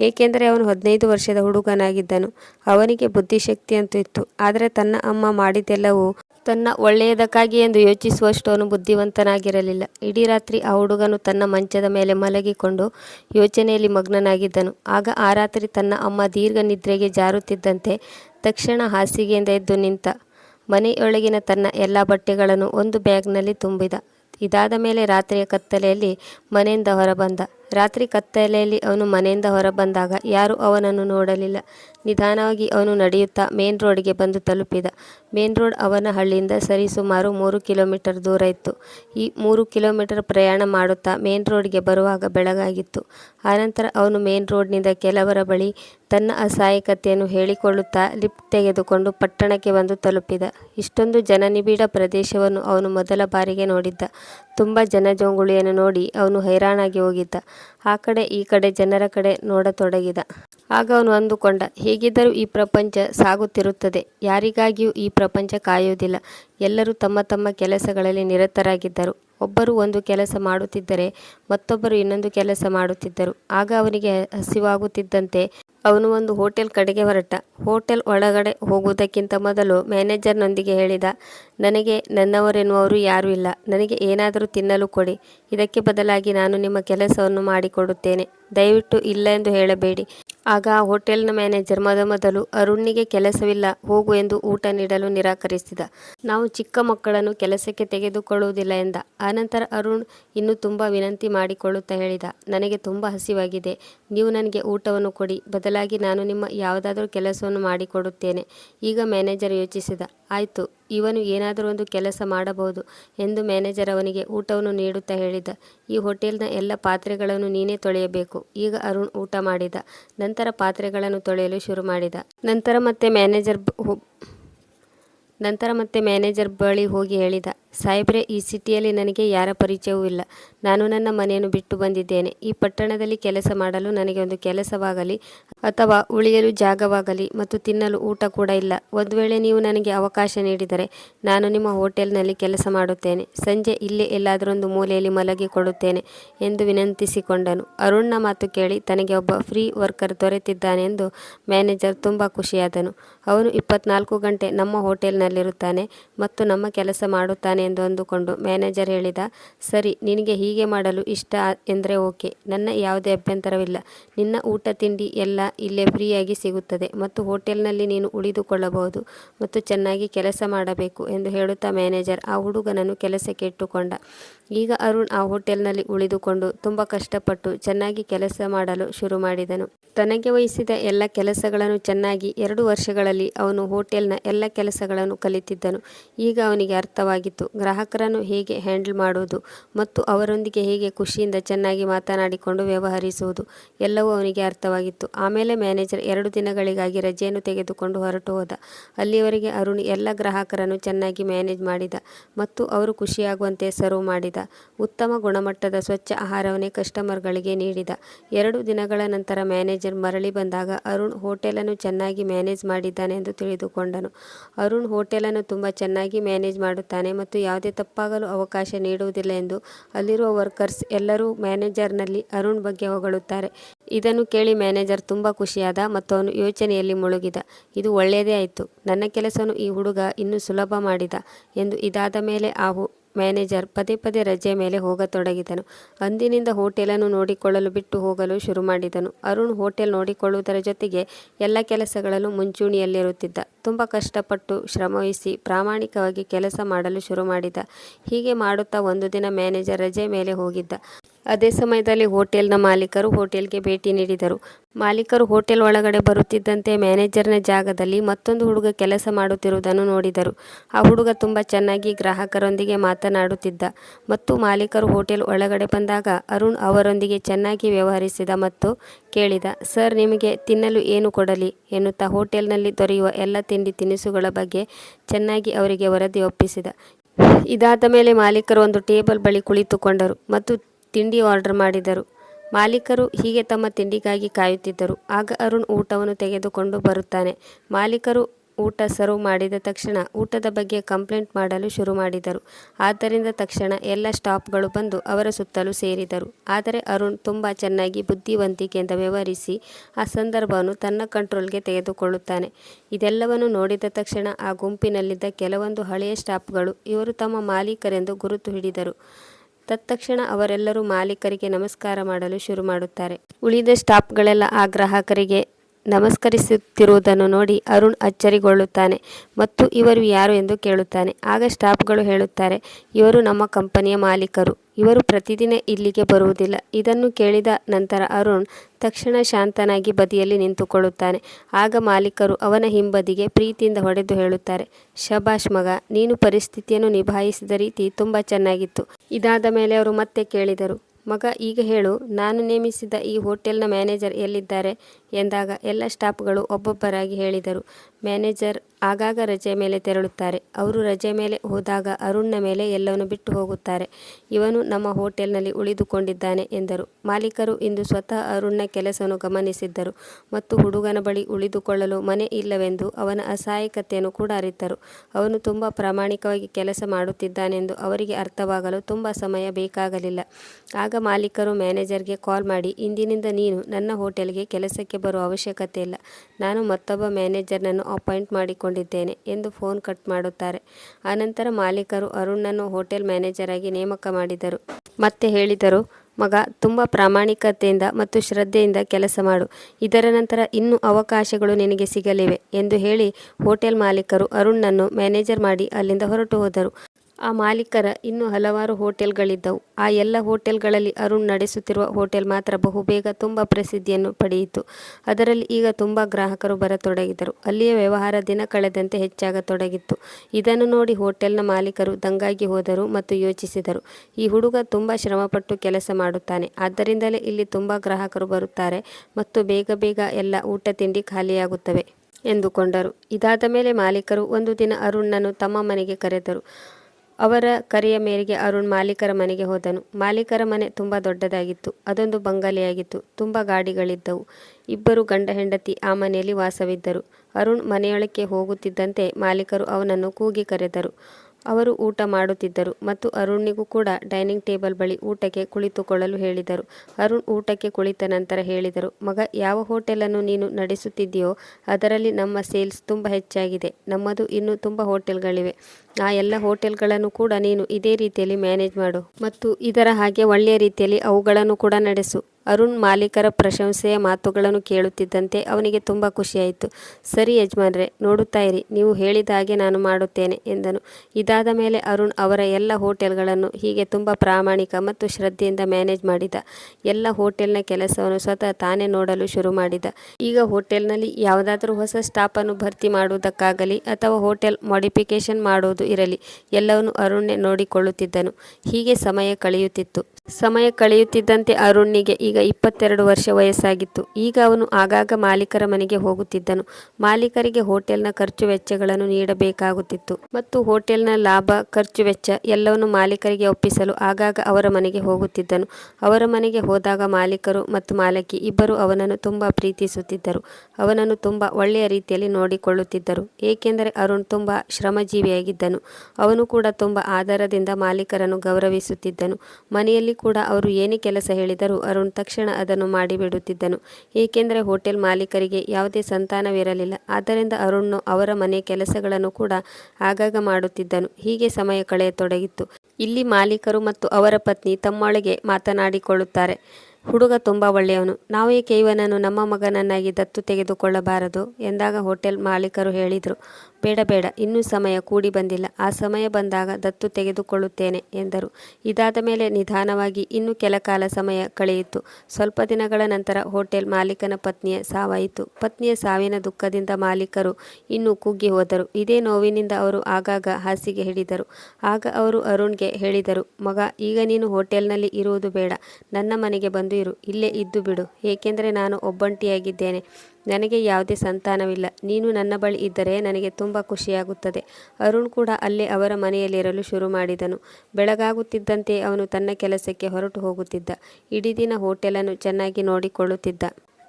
ಏಕೆಂದರೆ ಅವನು ಹದಿನೈದು ವರ್ಷದ ಹುಡುಗನಾಗಿದ್ದನು. ಅವನಿಗೆ ಬುದ್ಧಿಶಕ್ತಿಯಂತೂ ಇತ್ತು. ಆದರೆ ತನ್ನ ಅಮ್ಮ ಮಾಡಿದ್ದೆಲ್ಲವೂ ತನ್ನ ಒಳ್ಳೆಯದಕ್ಕಾಗಿ ಎಂದು ಯೋಚಿಸುವಷ್ಟು ಅವನು ಬುದ್ಧಿವಂತನಾಗಿರಲಿಲ್ಲ. ಇಡೀ ರಾತ್ರಿ ಆ ಹುಡುಗನು ತನ್ನ ಮಂಚದ ಮೇಲೆ ಮಲಗಿಕೊಂಡು ಯೋಚನೆಯಲ್ಲಿ ಮಗ್ನನಾಗಿದ್ದನು. ಆಗ ಆ ರಾತ್ರಿ ತನ್ನ ಅಮ್ಮ ದೀರ್ಘ ನಿದ್ರೆಗೆ ಜಾರುತ್ತಿದ್ದಂತೆ ತಕ್ಷಣ ಹಾಸಿಗೆಯಿಂದ ಎದ್ದು ನಿಂತ ಮನೆಯೊಳಗಿನ ತನ್ನ ಎಲ್ಲ ಬಟ್ಟೆಗಳನ್ನು ಒಂದು ಬ್ಯಾಗ್ನಲ್ಲಿ ತುಂಬಿದ. ಇದಾದ ಮೇಲೆ ರಾತ್ರಿಯ ಕತ್ತಲೆಯಲ್ಲಿ ಮನೆಯಿಂದ ಹೊರಬಂದ. ರಾತ್ರಿ ಕತ್ತಲೆಯಲ್ಲಿ ಅವನು ಮನೆಯಿಂದ ಹೊರಬಂದಾಗ ಯಾರೂ ಅವನನ್ನು ನೋಡಲಿಲ್ಲ. ನಿಧಾನವಾಗಿ ಅವನು ನಡೆಯುತ್ತಾ ಮೇನ್ ರೋಡ್ಗೆ ಬಂದು ತಲುಪಿದ. ಮೇನ್ ರೋಡ್ ಅವನ ಹಳ್ಳಿಯಿಂದ ಸರಿಸುಮಾರು ಮೂರು ಕಿಲೋಮೀಟರ್ ದೂರ ಇತ್ತು. ಈ ಮೂರು ಕಿಲೋಮೀಟರ್ ಪ್ರಯಾಣ ಮಾಡುತ್ತಾ ಮೇನ್ ರೋಡ್ಗೆ ಬರುವಾಗ ಬೆಳಗಾಗಿತ್ತು. ಆನಂತರ ಅವನು ಮೇನ್ ರೋಡ್ನಿಂದ ಕೆಲವರ ಬಳಿ ತನ್ನ ಅಸಹಾಯಕತೆಯನ್ನು ಹೇಳಿಕೊಳ್ಳುತ್ತಾ ಲಿಫ್ಟ್ ತೆಗೆದುಕೊಂಡು ಪಟ್ಟಣಕ್ಕೆ ಬಂದು ತಲುಪಿದ. ಇಷ್ಟೊಂದು ಜನನಿಬಿಡ ಪ್ರದೇಶವನ್ನು ಅವನು ಮೊದಲ ಬಾರಿಗೆ ನೋಡಿದ್ದ. ತುಂಬ ಜನಜಂಗುಳಿಯನ್ನು ನೋಡಿ ಅವನು ಹೈರಾಣಾಗಿ ಹೋಗಿದ್ದ. ಆ ಕಡೆ, ಈ ಕಡೆ ಜನರ ಕಡೆ ನೋಡತೊಡಗಿದ. ಆಗ ಅವನು ಅಂದುಕೊಂಡ, ಹೇಗಿದ್ದರೂ ಈ ಪ್ರಪಂಚ ಸಾಗುತ್ತಿರುತ್ತದೆ. ಯಾರಿಗಾಗಿಯೂ ಈ ಪ್ರಪಂಚ ಕಾಯುವುದಿಲ್ಲ. ಎಲ್ಲರೂ ತಮ್ಮ ತಮ್ಮ ಕೆಲಸಗಳಲ್ಲಿ ನಿರತರಾಗಿದ್ದರು. ಒಬ್ಬರು ಒಂದು ಕೆಲಸ ಮಾಡುತ್ತಿದ್ದರೆ, ಮತ್ತೊಬ್ಬರು ಇನ್ನೊಂದು ಕೆಲಸ ಮಾಡುತ್ತಿದ್ದರು. ಆಗ ಅವನಿಗೆ ಹಸಿವಾಗುತ್ತಿದ್ದಂತೆ ಅವನು ಒಂದು ಹೋಟೆಲ್ ಕಡೆಗೆ ಹೊರಟ. ಹೋಟೆಲ್ ಒಳಗಡೆ ಹೋಗುವುದಕ್ಕಿಂತ ಮೊದಲು ಮ್ಯಾನೇಜರ್ನೊಂದಿಗೆ ಹೇಳಿದ ನನಗೆ ನನ್ನವರೆನ್ನುವರು ಯಾರೂ ಇಲ್ಲ. ನನಗೆ ಏನಾದರೂ ತಿನ್ನಲು ಕೊಡಿ. ಇದಕ್ಕೆ ಬದಲಾಗಿ ನಾನು ನಿಮ್ಮ ಕೆಲಸವನ್ನು ಮಾಡಿಕೊಡುತ್ತೇನೆ. ದಯವಿಟ್ಟು ಇಲ್ಲ ಎಂದು ಹೇಳಬೇಡಿ. ಆಗ ಆ ಹೋಟೆಲ್ನ ಮ್ಯಾನೇಜರ್ ಮೊದಮೊದಲು ಅರುಣ್ಣಿಗೆ ಕೆಲಸವಿಲ್ಲ, ಹೋಗು ಎಂದು ಊಟ ನೀಡಲು ನಿರಾಕರಿಸಿದ. ನಾವು ಚಿಕ್ಕ ಮಕ್ಕಳನ್ನು ಕೆಲಸಕ್ಕೆ ತೆಗೆದುಕೊಳ್ಳುವುದಿಲ್ಲ ಎಂದ. ಆನಂತರ ಅರುಣ್ ಇನ್ನೂ ತುಂಬ ವಿನಂತಿ ಮಾಡಿಕೊಳ್ಳುತ್ತಾ ಹೇಳಿದ. ನನಗೆ ತುಂಬ ಹಸಿವಾಗಿದೆ. ನೀವು ನನಗೆ ಊಟವನ್ನು ಕೊಡಿ. ಬದಲಾಗಿ ನಾನು ನಿಮ್ಮ ಯಾವುದಾದರೂ ಕೆಲಸವನ್ನು ಮಾಡಿಕೊಡುತ್ತೇನೆ. ಈಗ ಮ್ಯಾನೇಜರ್ ಯೋಚಿಸಿದ. ಆಯಿತು. ಇವನು ಏನಾದರೂ ಒಂದು ಕೆಲಸ ಮಾಡಬಹುದು ಎಂದು ಮ್ಯಾನೇಜರ್ ಅವನಿಗೆ ಊಟವನ್ನು ನೀಡುತ್ತಾ ಹೇಳಿದ. ಈ ಹೋಟೆಲ್ನ ಎಲ್ಲ ಪಾತ್ರೆಗಳನ್ನು ನೀನೇ ತೊಳೆಯಬೇಕು. ಈಗ ಅರುಣ್ ಊಟ ಮಾಡಿದ. ನಂತರ ಪಾತ್ರೆಗಳನ್ನು ತೊಳೆಯಲು ಶುರು ಮಾಡಿದ. ನಂತರ ಮತ್ತೆ ಮ್ಯಾನೇಜರ್ ನಂತರ ಮತ್ತೆ ಮ್ಯಾನೇಜರ್ ಬಳಿ ಹೋಗಿ ಹೇಳಿದ. ಸಾಹೇಬ್ರೆ, ಈ ಸಿಟಿಯಲ್ಲಿ ನನಗೆ ಯಾರ ಪರಿಚಯವೂ ಇಲ್ಲ. ನಾನು ನನ್ನ ಮನೆಯನ್ನು ಬಿಟ್ಟು ಬಂದಿದ್ದೇನೆ. ಈ ಪಟ್ಟಣದಲ್ಲಿ ಕೆಲಸ ಮಾಡಲು ನನಗೆ ಒಂದು ಕೆಲಸವಾಗಲಿ ಅಥವಾ ಉಳಿಯಲು ಜಾಗವಾಗಲಿ ಮತ್ತು ತಿನ್ನಲು ಊಟ ಕೂಡ ಇಲ್ಲ. ಒಂದು ವೇಳೆ ನೀವು ನನಗೆ ಅವಕಾಶ ನೀಡಿದರೆ ನಾನು ನಿಮ್ಮ ಹೋಟೆಲ್ನಲ್ಲಿ ಕೆಲಸ ಮಾಡುತ್ತೇನೆ. ಸಂಜೆ ಇಲ್ಲೇ ಎಲ್ಲಾದರೊಂದು ಮೂಲೆಯಲ್ಲಿ ಮಲಗಿಕೊಡುತ್ತೇನೆ ಎಂದು ವಿನಂತಿಸಿಕೊಂಡನು. ಅರುಣ್ನ ಮಾತು ಕೇಳಿ ತನಗೆ ಒಬ್ಬ ಫ್ರೀ ವರ್ಕರ್ ದೊರೆತಿದ್ದಾನೆ ಎಂದು ಮ್ಯಾನೇಜರ್ ತುಂಬ ಖುಷಿಯಾದನು. ಅವನು ಇಪ್ಪತ್ನಾಲ್ಕು ಗಂಟೆ ನಮ್ಮ ಹೋಟೆಲ್ನಲ್ಲಿರುತ್ತಾನೆ ಮತ್ತು ನಮ್ಮ ಕೆಲಸ ಮಾಡುತ್ತಾನೆ ಎಂದು ಅಂದುಕೊಂಡು ಮ್ಯಾನೇಜರ್ ಹೇಳಿದ, ಸರಿ, ನಿನಗೆ ಹೀಗೆ ಮಾಡಲು ಇಷ್ಟ ಎಂದರೆ ಓಕೆ. ನನ್ನ ಯಾವುದೇ ಅಭ್ಯಂತರವಿಲ್ಲ. ನಿನ್ನ ಊಟ, ತಿಂಡಿ ಎಲ್ಲ ಇಲ್ಲೇ ಫ್ರೀಯಾಗಿ ಸಿಗುತ್ತದೆ. ಮತ್ತು ಹೋಟೆಲ್ನಲ್ಲಿ ನೀನು ಉಳಿದುಕೊಳ್ಳಬಹುದು ಮತ್ತು ಚೆನ್ನಾಗಿ ಕೆಲಸ ಮಾಡಬೇಕು ಎಂದು ಹೇಳುತ್ತಾ ಮ್ಯಾನೇಜರ್ ಆ ಹುಡುಗನನ್ನು ಕೆಲಸಕ್ಕೆ ಇಟ್ಟುಕೊಂಡ. ಈಗ ಅರುಣ್ ಆ ಹೋಟೆಲ್ನಲ್ಲಿ ಉಳಿದುಕೊಂಡು ತುಂಬ ಕಷ್ಟಪಟ್ಟು ಚೆನ್ನಾಗಿ ಕೆಲಸ ಮಾಡಲು ಶುರು ಮಾಡಿದನು. ತನಗೆ ವಹಿಸಿದ ಎಲ್ಲ ಕೆಲಸಗಳನ್ನು ಚೆನ್ನಾಗಿ ಎರಡು ವರ್ಷಗಳಲ್ಲಿ ಅವನು ಹೋಟೆಲ್ನ ಎಲ್ಲ ಕೆಲಸಗಳನ್ನು ಕಲಿತಿದ್ದನು. ಈಗ ಅವನಿಗೆ ಅರ್ಥವಾಗಿತ್ತು ಗ್ರಾಹಕರನ್ನು ಹೇಗೆ ಹ್ಯಾಂಡಲ್ ಮಾಡುವುದು ಮತ್ತು ಅವರೊಂದಿಗೆ ಹೇಗೆ ಖುಷಿಯಿಂದ ಚೆನ್ನಾಗಿ ಮಾತನಾಡಿಕೊಂಡು ವ್ಯವಹರಿಸುವುದು ಎಲ್ಲವೂ ಅವನಿಗೆ ಅರ್ಥವಾಗಿತ್ತು. ಆಮೇಲೆ ಮ್ಯಾನೇಜರ್ ಎರಡು ದಿನಗಳಿಗಾಗಿ ರಜೆಯನ್ನು ತೆಗೆದುಕೊಂಡು ಹೊರಟು ಹೋದ. ಅಲ್ಲಿಯವರೆಗೆ ಅರುಣ್ ಎಲ್ಲ ಗ್ರಾಹಕರನ್ನು ಚೆನ್ನಾಗಿ ಮ್ಯಾನೇಜ್ ಮಾಡಿದ ಮತ್ತು ಅವರು ಖುಷಿಯಾಗುವಂತೆ ಸರ್ವ್ ಮಾಡಿದ. ಉತ್ತಮ ಗುಣಮಟ್ಟದ ಸ್ವಚ್ಛ ಆಹಾರವನ್ನೇ ಕಸ್ಟಮರ್ಗಳಿಗೆ ನೀಡಿದ. ಎರಡು ದಿನಗಳ ನಂತರ ಮ್ಯಾನೇಜರ್ ಮರಳಿ ಬಂದಾಗ ಅರುಣ್ ಹೋಟೆಲನ್ನು ಚೆನ್ನಾಗಿ ಮ್ಯಾನೇಜ್ ಮಾಡಿದ್ದಾನೆ ಎಂದು ತಿಳಿದುಕೊಂಡನು. ಅರುಣ್ ಹೋಟೆಲನ್ನು ತುಂಬ ಚೆನ್ನಾಗಿ ಮ್ಯಾನೇಜ್ ಮಾಡುತ್ತಾನೆ ಮತ್ತು ಯಾವುದೇ ತಪ್ಪಾಗಲು ಅವಕಾಶ ನೀಡುವುದಿಲ್ಲ ಎಂದು ಅಲ್ಲಿರುವ ವರ್ಕರ್ಸ್ ಎಲ್ಲರೂ ಮ್ಯಾನೇಜರ್ನಲ್ಲಿ ಅರುಣ್ ಬಗ್ಗೆ ಹೊಗಳುತ್ತಾರೆ. ಇದನ್ನು ಕೇಳಿ ಮ್ಯಾನೇಜರ್ ತುಂಬ ಖುಷಿಯಾದ ಮತ್ತು ಅವನು ಯೋಚನೆಯಲ್ಲಿ ಮುಳುಗಿದ. ಇದು ಒಳ್ಳೆಯದೇ ಆಯಿತು. ನನ್ನ ಕೆಲಸವನ್ನು ಈ ಹುಡುಗ ಇನ್ನೂ ಸುಲಭ ಮಾಡಿದ ಎಂದು ಇದಾದ ಮೇಲೆ ಆ ಮ್ಯಾನೇಜರ್ ಪದೇ ಪದೇ ರಜೆಯ ಮೇಲೆ ಹೋಗತೊಡಗಿದನು. ಅಂದಿನಿಂದ ಹೋಟೆಲನ್ನು ನೋಡಿಕೊಳ್ಳಲು ಬಿಟ್ಟು ಹೋಗಲು ಶುರು ಮಾಡಿದನು. ಅರುಣ್ ಹೋಟೆಲ್ ನೋಡಿಕೊಳ್ಳುವುದರ ಜೊತೆಗೆ ಎಲ್ಲ ಕೆಲಸಗಳಲ್ಲೂ ಮುಂಚೂಣಿಯಲ್ಲಿರುತ್ತಿದ್ದ. ತುಂಬ ಕಷ್ಟಪಟ್ಟು ಶ್ರಮವಹಿಸಿ ಪ್ರಾಮಾಣಿಕವಾಗಿ ಕೆಲಸ ಮಾಡಲು ಶುರು ಮಾಡಿದ. ಹೀಗೆ ಮಾಡುತ್ತಾ ಒಂದು ದಿನ ಮ್ಯಾನೇಜರ್ ರಜೆ ಮೇಲೆ ಹೋಗಿದ್ದ. ಅದೇ ಸಮಯದಲ್ಲಿ ಹೋಟೆಲ್ನ ಮಾಲೀಕರು ಹೋಟೆಲ್ಗೆ ಭೇಟಿ ನೀಡಿದರು. ಮಾಲೀಕರು ಹೋಟೆಲ್ ಒಳಗಡೆ ಬರುತ್ತಿದ್ದಂತೆ ಮ್ಯಾನೇಜರ್ನ ಜಾಗದಲ್ಲಿ ಮತ್ತೊಂದು ಹುಡುಗ ಕೆಲಸ ಮಾಡುತ್ತಿರುವುದನ್ನು ನೋಡಿದರು. ಆ ಹುಡುಗ ತುಂಬ ಚೆನ್ನಾಗಿ ಗ್ರಾಹಕರೊಂದಿಗೆ ಮಾತನಾಡುತ್ತಿದ್ದ ಮತ್ತು ಮಾಲೀಕರು ಹೋಟೆಲ್ ಒಳಗಡೆ ಬಂದಾಗ ಅರುಣ್ ಅವರೊಂದಿಗೆ ಚೆನ್ನಾಗಿ ವ್ಯವಹರಿಸಿದ ಮತ್ತು ಕೇಳಿದ, ಸರ್, ನಿಮಗೆ ತಿನ್ನಲು ಏನು ಕೊಡಲಿ? ಎನ್ನುತ್ತಾ ಹೋಟೆಲ್ನಲ್ಲಿ ದೊರೆಯುವ ಎಲ್ಲ ತಿಂಡಿ ತಿನಿಸುಗಳ ಬಗ್ಗೆ ಚೆನ್ನಾಗಿ ಅವರಿಗೆ ವರದಿ ಒಪ್ಪಿಸಿದ. ಇದಾದ ಮೇಲೆ ಮಾಲೀಕರು ಒಂದು ಟೇಬಲ್ ಬಳಿ ಕುಳಿತುಕೊಂಡರು ಮತ್ತು ತಿಂಡಿ ಆರ್ಡರ್ ಮಾಡಿದರು. ಮಾಲೀಕರು ಹೀಗೆ ತಮ್ಮ ತಿಂಡಿಗಾಗಿ ಕಾಯುತ್ತಿದ್ದರು. ಆಗ ಅರುಣ್ ಊಟವನ್ನು ತೆಗೆದುಕೊಂಡು ಬರುತ್ತಾನೆ. ಮಾಲೀಕರು ಊಟ ಸರ್ವ್ ಮಾಡಿದ ತಕ್ಷಣ ಊಟದ ಬಗ್ಗೆ ಕಂಪ್ಲೇಂಟ್ ಮಾಡಲು ಶುರು ಮಾಡಿದರು. ಆದ್ದರಿಂದ ತಕ್ಷಣ ಎಲ್ಲ ಸ್ಟಾಫ್ಗಳು ಬಂದು ಅವರ ಸುತ್ತಲೂ ಸೇರಿದರು. ಆದರೆ ಅರುಣ್ ತುಂಬ ಚೆನ್ನಾಗಿ ಬುದ್ಧಿವಂತಿಕೆಯಿಂದ ವ್ಯವಹರಿಸಿ ಆ ಸಂದರ್ಭವನ್ನು ತನ್ನ ಕಂಟ್ರೋಲ್ಗೆ ತೆಗೆದುಕೊಳ್ಳುತ್ತಾನೆ. ಇದೆಲ್ಲವನ್ನು ನೋಡಿದ ತಕ್ಷಣ ಆ ಗುಂಪಿನಲ್ಲಿದ್ದ ಕೆಲವೊಂದು ಹಳೆಯ ಸ್ಟಾಫ್ಗಳು ಇವರು ತಮ್ಮ ಮಾಲೀಕರೆಂದು ಗುರುತು ಹಿಡಿದರು. ತತ್ಕ್ಷಣ ಅವರೆಲ್ಲರೂ ಮಾಲೀಕರಿಗೆ ನಮಸ್ಕಾರ ಮಾಡಲು ಶುರು ಮಾಡುತ್ತಾರೆ. ಉಳಿದ ಸ್ಟಾಫ್ಗಳೆಲ್ಲ ಆ ಗ್ರಾಹಕರಿಗೆ ನಮಸ್ಕರಿಸುತ್ತಿರುವುದನ್ನು ನೋಡಿ ಅರುಣ್ ಅಚ್ಚರಿಗೊಳ್ಳುತ್ತಾನೆ ಮತ್ತು ಇವರು ಯಾರು ಎಂದು ಕೇಳುತ್ತಾನೆ. ಆಗ ಸ್ಟಾಫ್ಗಳು ಹೇಳುತ್ತಾರೆ, ಇವರು ನಮ್ಮ ಕಂಪನಿಯ ಮಾಲೀಕರು. ಇವರು ಪ್ರತಿದಿನ ಇಲ್ಲಿಗೆ ಬರುವುದಿಲ್ಲ. ಇದನ್ನು ಕೇಳಿದ ನಂತರ ಅರುಣ್ ತಕ್ಷಣ ಶಾಂತನಾಗಿ ಬದಿಯಲ್ಲಿ ನಿಂತುಕೊಳ್ಳುತ್ತಾನೆ. ಆಗ ಮಾಲೀಕರು ಅವನ ಹಿಂಬದಿಗೆ ಪ್ರೀತಿಯಿಂದ ಹೊಡೆದು ಹೇಳುತ್ತಾರೆ ಶಬಾಷ್ ಮಗ, ನೀನು ಪರಿಸ್ಥಿತಿಯನ್ನು ನಿಭಾಯಿಸಿದ ರೀತಿ ತುಂಬ ಚೆನ್ನಾಗಿತ್ತು. ಇದಾದ ಮೇಲೆ ಅವರು ಮತ್ತೆ ಕೇಳಿದರು, ಮಗ, ಈಗ ಹೇಳು, ನಾನು ನೇಮಿಸಿದ ಈ ಹೋಟೆಲ್ನ ಮ್ಯಾನೇಜರ್ ಎಲ್ಲಿದ್ದಾರೆ? ಎಂದಾಗ ಎಲ್ಲ ಸ್ಟಾಫ್ಗಳು ಒಬ್ಬೊಬ್ಬರಾಗಿ ಹೇಳಿದರು. ಮ್ಯಾನೇಜರ್ ಆಗಾಗ ರಜೆ ಮೇಲೆ ತೆರಳುತ್ತಾರೆ. ಅವರು ರಜೆ ಮೇಲೆ ಹೋದಾಗ ಅರುಣ್ನ ಮೇಲೆ ಎಲ್ಲವನ್ನು ಬಿಟ್ಟು ಹೋಗುತ್ತಾರೆ. ಇವನು ನಮ್ಮ ಹೋಟೆಲ್ನಲ್ಲಿ ಉಳಿದುಕೊಂಡಿದ್ದಾನೆ ಎಂದರು. ಮಾಲೀಕರು ಇಂದು ಸ್ವತಃ ಅರುಣ್ನ ಕೆಲಸವನ್ನು ಗಮನಿಸಿದ್ದರು ಮತ್ತು ಹುಡುಗನ ಬಳಿ ಉಳಿದುಕೊಳ್ಳಲು ಮನೆ ಇಲ್ಲವೆಂದು ಅವನ ಅಸಹಾಯಕತೆಯನ್ನು ಕೂಡ ಅರಿತರು. ಅವನು ತುಂಬ ಪ್ರಾಮಾಣಿಕವಾಗಿ ಕೆಲಸ ಮಾಡುತ್ತಿದ್ದಾನೆಂದು ಅವರಿಗೆ ಅರ್ಥವಾಗಲು ತುಂಬ ಸಮಯ ಬೇಕಾಗಲಿಲ್ಲ. ಆಗ ಮಾಲೀಕರು ಮ್ಯಾನೇಜರ್ಗೆ ಕಾಲ್ ಮಾಡಿ, ಇಂದಿನಿಂದ ನೀನು ನನ್ನ ಹೋಟೆಲ್ಗೆ ಕೆಲಸಕ್ಕೆ ಬರುವ ಅವಶ್ಯಕತೆ ಇಲ್ಲ. ನಾನು ಮತ್ತೊಬ್ಬ ಮ್ಯಾನೇಜರ್ನನ್ನು ಅಪಾಯಿಂಟ್ ಮಾಡಿಕೊಂಡಿದ್ದೇನೆ ಎಂದು ಫೋನ್ ಕಟ್ ಮಾಡುತ್ತಾರೆ. ಆನಂತರ ಮಾಲೀಕರು ಅರುಣ್ನನ್ನು ಹೋಟೆಲ್ ಮ್ಯಾನೇಜರ್ ಆಗಿ ನೇಮಕ ಮಾಡಿದರು. ಮತ್ತೆ ಹೇಳಿದರು, ಮಗ, ತುಂಬ ಪ್ರಾಮಾಣಿಕತೆಯಿಂದ ಮತ್ತು ಶ್ರದ್ಧೆಯಿಂದ ಕೆಲಸ ಮಾಡು. ಇದರ ನಂತರ ಇನ್ನೂ ಅವಕಾಶಗಳು ನಿನಗೆ ಸಿಗಲಿವೆ ಎಂದು ಹೇಳಿ ಹೋಟೆಲ್ ಮಾಲೀಕರು ಅರುಣ್ನನ್ನು ಮ್ಯಾನೇಜರ್ ಮಾಡಿ ಅಲ್ಲಿಂದ ಹೊರಟು ಹೋದರು. ಆ ಮಾಲೀಕರ ಇನ್ನೂ ಹಲವಾರು ಹೋಟೆಲ್ಗಳಿದ್ದವು. ಆ ಎಲ್ಲ ಹೋಟೆಲ್ಗಳಲ್ಲಿ ಅರುಣ್ ನಡೆಸುತ್ತಿರುವ ಹೋಟೆಲ್ ಮಾತ್ರ ಬಹುಬೇಗ ತುಂಬ ಪ್ರಸಿದ್ಧಿಯನ್ನು ಪಡೆಯಿತು. ಅದರಲ್ಲಿ ಈಗ ತುಂಬ ಗ್ರಾಹಕರು ಬರತೊಡಗಿದರು. ಅಲ್ಲಿಯ ವ್ಯವಹಾರ ದಿನ ಕಳೆದಂತೆ ಹೆಚ್ಚಾಗತೊಡಗಿತ್ತು ಇದನ್ನು ನೋಡಿ ಹೋಟೆಲ್ನ ಮಾಲೀಕರು ದಂಗಾಗಿ ಹೋದರು ಮತ್ತು ಯೋಚಿಸಿದರು. ಈ ಹುಡುಗ ತುಂಬ ಶ್ರಮಪಟ್ಟು ಕೆಲಸ ಮಾಡುತ್ತಾನೆ. ಆದ್ದರಿಂದಲೇ ಇಲ್ಲಿ ತುಂಬ ಗ್ರಾಹಕರು ಬರುತ್ತಾರೆ ಮತ್ತು ಬೇಗ ಬೇಗ ಎಲ್ಲ ಊಟ ತಿಂಡಿ ಖಾಲಿಯಾಗುತ್ತವೆ ಎಂದುಕೊಂಡರು. ಇದಾದ ಮೇಲೆ ಮಾಲೀಕರು ಒಂದು ದಿನ ಅರುಣ್ಣನ್ನು ತಮ್ಮ ಮನೆಗೆ ಕರೆದರು. ಅವರ ಕರೆಯ ಮೇರೆಗೆ ಅರುಣ್ ಮಾಲೀಕರ ಮನೆಗೆ ಹೋದನು. ಮಾಲೀಕರ ಮನೆ ತುಂಬ ದೊಡ್ಡದಾಗಿತ್ತು. ಅದೊಂದು ಬಂಗಲೆಯಾಗಿತ್ತು. ತುಂಬ ಗಾಡಿಗಳಿದ್ದವು. ಇಬ್ಬರು ಗಂಡ ಹೆಂಡತಿ ಆ ಮನೆಯಲ್ಲಿ ವಾಸವಿದ್ದರು. ಅರುಣ್ ಮನೆಯೊಳಕ್ಕೆ ಹೋಗುತ್ತಿದ್ದಂತೆ ಮಾಲೀಕರು ಅವನನ್ನು ಕೂಗಿ ಕರೆದರು. ಅವರು ಊಟ ಮಾಡುತ್ತಿದ್ದರು ಮತ್ತು ಅರುಣ್ನಿಗೂ ಕೂಡ ಡೈನಿಂಗ್ ಟೇಬಲ್ ಬಳಿ ಊಟಕ್ಕೆ ಕುಳಿತುಕೊಳ್ಳಲು ಹೇಳಿದರು. ಅರುಣ್ ಊಟಕ್ಕೆ ಕುಳಿತ ನಂತರ ಹೇಳಿದರು, ಮಗ, ಯಾವ ಹೋಟೆಲನ್ನು ನೀನು ನಡೆಸುತ್ತಿದ್ದೀಯೋ ಅದರಲ್ಲಿ ನಮ್ಮ ಸೇಲ್ಸ್ ತುಂಬ ಹೆಚ್ಚಾಗಿದೆ. ನಮ್ಮದು ಇನ್ನೂ ತುಂಬ ಹೋಟೆಲ್ಗಳಿವೆ. ಆ ಎಲ್ಲ ಹೋಟೆಲ್ಗಳನ್ನು ಕೂಡ ನೀನು ಇದೇ ರೀತಿಯಲ್ಲಿ ಮ್ಯಾನೇಜ್ ಮಾಡು. ಮತ್ತು ಇದರ ಹಾಗೆ ಒಳ್ಳೆಯ ರೀತಿಯಲ್ಲಿ ಅವುಗಳನ್ನು ಕೂಡ ನಡೆಸು. ಅರುಣ್ ಮಾಲೀಕರ ಪ್ರಶಂಸೆಯ ಮಾತುಗಳನ್ನು ಕೇಳುತ್ತಿದ್ದಂತೆ ಅವನಿಗೆ ತುಂಬ ಖುಷಿಯಾಯಿತು. ಸರಿ ಯಜಮಾನ್ರೆ, ನೋಡುತ್ತಾ ಇರಿ. ನೀವು ಹೇಳಿದ ಹಾಗೆ ನಾನು ಮಾಡುತ್ತೇನೆ ಎಂದನು. ಇದಾದ ಮೇಲೆ ಅರುಣ್ ಅವರ ಎಲ್ಲ ಹೋಟೆಲ್ಗಳನ್ನು ಹೀಗೆ ತುಂಬ ಪ್ರಾಮಾಣಿಕ ಮತ್ತು ಶ್ರದ್ಧೆಯಿಂದ ಮ್ಯಾನೇಜ್ ಮಾಡಿದ. ಎಲ್ಲ ಹೋಟೆಲ್ನ ಕೆಲಸವನ್ನು ಸ್ವತಃ ತಾನೇ ನೋಡಲು ಶುರು ಮಾಡಿದ. ಈಗ ಹೋಟೆಲ್ನಲ್ಲಿ ಯಾವುದಾದರೂ ಹೊಸ ಸ್ಟಾಫನ್ನು ಭರ್ತಿ ಮಾಡುವುದಕ್ಕಾಗಲಿ ಅಥವಾ ಹೋಟೆಲ್ ಮಾಡಿಫಿಕೇಶನ್ ಮಾಡುವುದು ಇರಲಿ. ಎಲ್ಲವನ್ನು ಅರುಣ್ನೇ ನೋಡಿಕೊಳ್ಳುತ್ತಿದ್ದನು. ಹೀಗೆ ಸಮಯ ಕಳೆಯುತ್ತಿತ್ತು. ಸಮಯ ಕಳೆಯುತ್ತಿದ್ದಂತೆ ಅರುಣ್ನಿಗೆ ಈಗ ಇಪ್ಪತ್ತೆರಡು ವರ್ಷ ವಯಸ್ಸಾಗಿತ್ತು. ಈಗ ಅವನು ಆಗಾಗ ಮಾಲೀಕರ ಮನೆಗೆ ಹೋಗುತ್ತಿದ್ದನು. ಮಾಲೀಕರಿಗೆ ಹೋಟೆಲ್ನ ಖರ್ಚು ವೆಚ್ಚಗಳನ್ನು ನೀಡಬೇಕಾಗುತ್ತಿತ್ತು. ಮತ್ತು ಹೋಟೆಲ್ನ ಲಾಭ, ಖರ್ಚು ವೆಚ್ಚ ಎಲ್ಲವನ್ನು ಮಾಲೀಕರಿಗೆ ಒಪ್ಪಿಸಲು ಆಗಾಗ ಅವರ ಮನೆಗೆ ಹೋಗುತ್ತಿದ್ದನು. ಅವರ ಮನೆಗೆ ಹೋದಾಗ ಮಾಲೀಕರು ಮತ್ತು ಮಾಲಕಿ ಇಬ್ಬರು ಅವನನ್ನು ತುಂಬ ಪ್ರೀತಿಸುತ್ತಿದ್ದರು. ಅವನನ್ನು ತುಂಬ ಒಳ್ಳೆಯ ರೀತಿಯಲ್ಲಿ ನೋಡಿಕೊಳ್ಳುತ್ತಿದ್ದರು. ಏಕೆಂದರೆ ಅರುಣ್ ತುಂಬ ಶ್ರಮಜೀವಿಯಾಗಿದ್ದನು. ಅವನು. ಕೂಡ ತುಂಬ ಆಧಾರದಿಂದ ಮಾಲೀಕರನ್ನು ಗೌರವಿಸುತ್ತಿದ್ದನು. ಮನೆಯಲ್ಲಿ ಕೂಡ ಅವರು ಏನೇ ಕೆಲಸ ಹೇಳಿದರೂ ಅರುಣ್ ತಕ್ಷಣ ಅದನ್ನು ಮಾಡಿಬಿಡುತ್ತಿದ್ದನು. ಏಕೆಂದರೆ ಹೋಟೆಲ್ ಮಾಲೀಕರಿಗೆ ಯಾವುದೇ ಸಂತಾನವಿರಲಿಲ್ಲ. ಆದ್ದರಿಂದ ಅರುಣ್ನು ಅವರ ಮನೆ ಕೆಲಸಗಳನ್ನು ಕೂಡ ಆಗಾಗ ಮಾಡುತ್ತಿದ್ದನು. ಹೀಗೆ ಸಮಯ ಕಳೆಯತೊಡಗಿತ್ತು. ಇಲ್ಲಿ ಮಾಲೀಕರು ಮತ್ತು ಅವರ ಪತ್ನಿ ತಮ್ಮೊಳಗೆ ಮಾತನಾಡಿಕೊಳ್ಳುತ್ತಾರೆ. ಹುಡುಗ ತುಂಬ ಒಳ್ಳೆಯವನು. ನಾವೇಕೆ ಇವನನ್ನು ನಮ್ಮ ಮಗನನ್ನಾಗಿ ದತ್ತು ತೆಗೆದುಕೊಳ್ಳಬಾರದು? ಎಂದಾಗ ಹೋಟೆಲ್ ಮಾಲೀಕರು ಹೇಳಿದರು. ಬೇಡ ಬೇಡ. ಇನ್ನೂ ಸಮಯ ಕೂಡಿ ಬಂದಿಲ್ಲ. ಆ ಸಮಯ ಬಂದಾಗ ದತ್ತು ತೆಗೆದುಕೊಳ್ಳುತ್ತೇನೆ ಎಂದರು. ಇದಾದ ಮೇಲೆ ನಿಧಾನವಾಗಿ ಇನ್ನೂ ಕೆಲ ಕಾಲ ಸಮಯ ಕಳೆಯಿತು. ಸ್ವಲ್ಪ ದಿನಗಳ ನಂತರ ಹೋಟೆಲ್ ಮಾಲೀಕನ ಪತ್ನಿಯ ಸಾವಾಯಿತು. ಪತ್ನಿಯ ಸಾವಿನ ದುಃಖದಿಂದ ಮಾಲೀಕರು ಇನ್ನೂ ಕುಗ್ಗಿ ಹೋದರು. ಇದೇ ನೋವಿನಿಂದ ಅವರು ಆಗಾಗ ಹಾಸಿಗೆ ಹಿಡಿದರು. ಆಗ ಅವರು ಅರುಣ್ಗೆ ಹೇಳಿದರು, ಮಗ, ಈಗ ನೀನು ಹೋಟೆಲ್ನಲ್ಲಿ ಇರುವುದು ಬೇಡ. ನನ್ನ ಮನೆಗೆ ಬಂದು ಇರು. ಇಲ್ಲೇ ಇದ್ದು ಬಿಡು. ಏಕೆಂದರೆ ನಾನು ಒಬ್ಬಂಟಿಯಾಗಿದ್ದೇನೆ. ನನಗೆ ಯಾವುದೇ ಸಂತಾನವಿಲ್ಲ. ನೀನು ನನ್ನ ಬಳಿ ಇದ್ದರೆ ನನಗೆ ತುಂಬ ಖುಷಿಯಾಗುತ್ತದೆ. ಅರುಣ್ ಕೂಡ ಅಲ್ಲೇ ಅವರ ಮನೆಯಲ್ಲಿರಲು ಶುರು ಮಾಡಿದನು. ಬೆಳಗಾಗುತ್ತಿದ್ದಂತೆ ಅವನು ತನ್ನ ಕೆಲಸಕ್ಕೆ ಹೊರಟು ಹೋಗುತ್ತಿದ್ದ. ಇಡೀ ದಿನ ಹೋಟೆಲನ್ನು ಚೆನ್ನಾಗಿ ನೋಡಿಕೊಳ್ಳುತ್ತಿದ್ದ.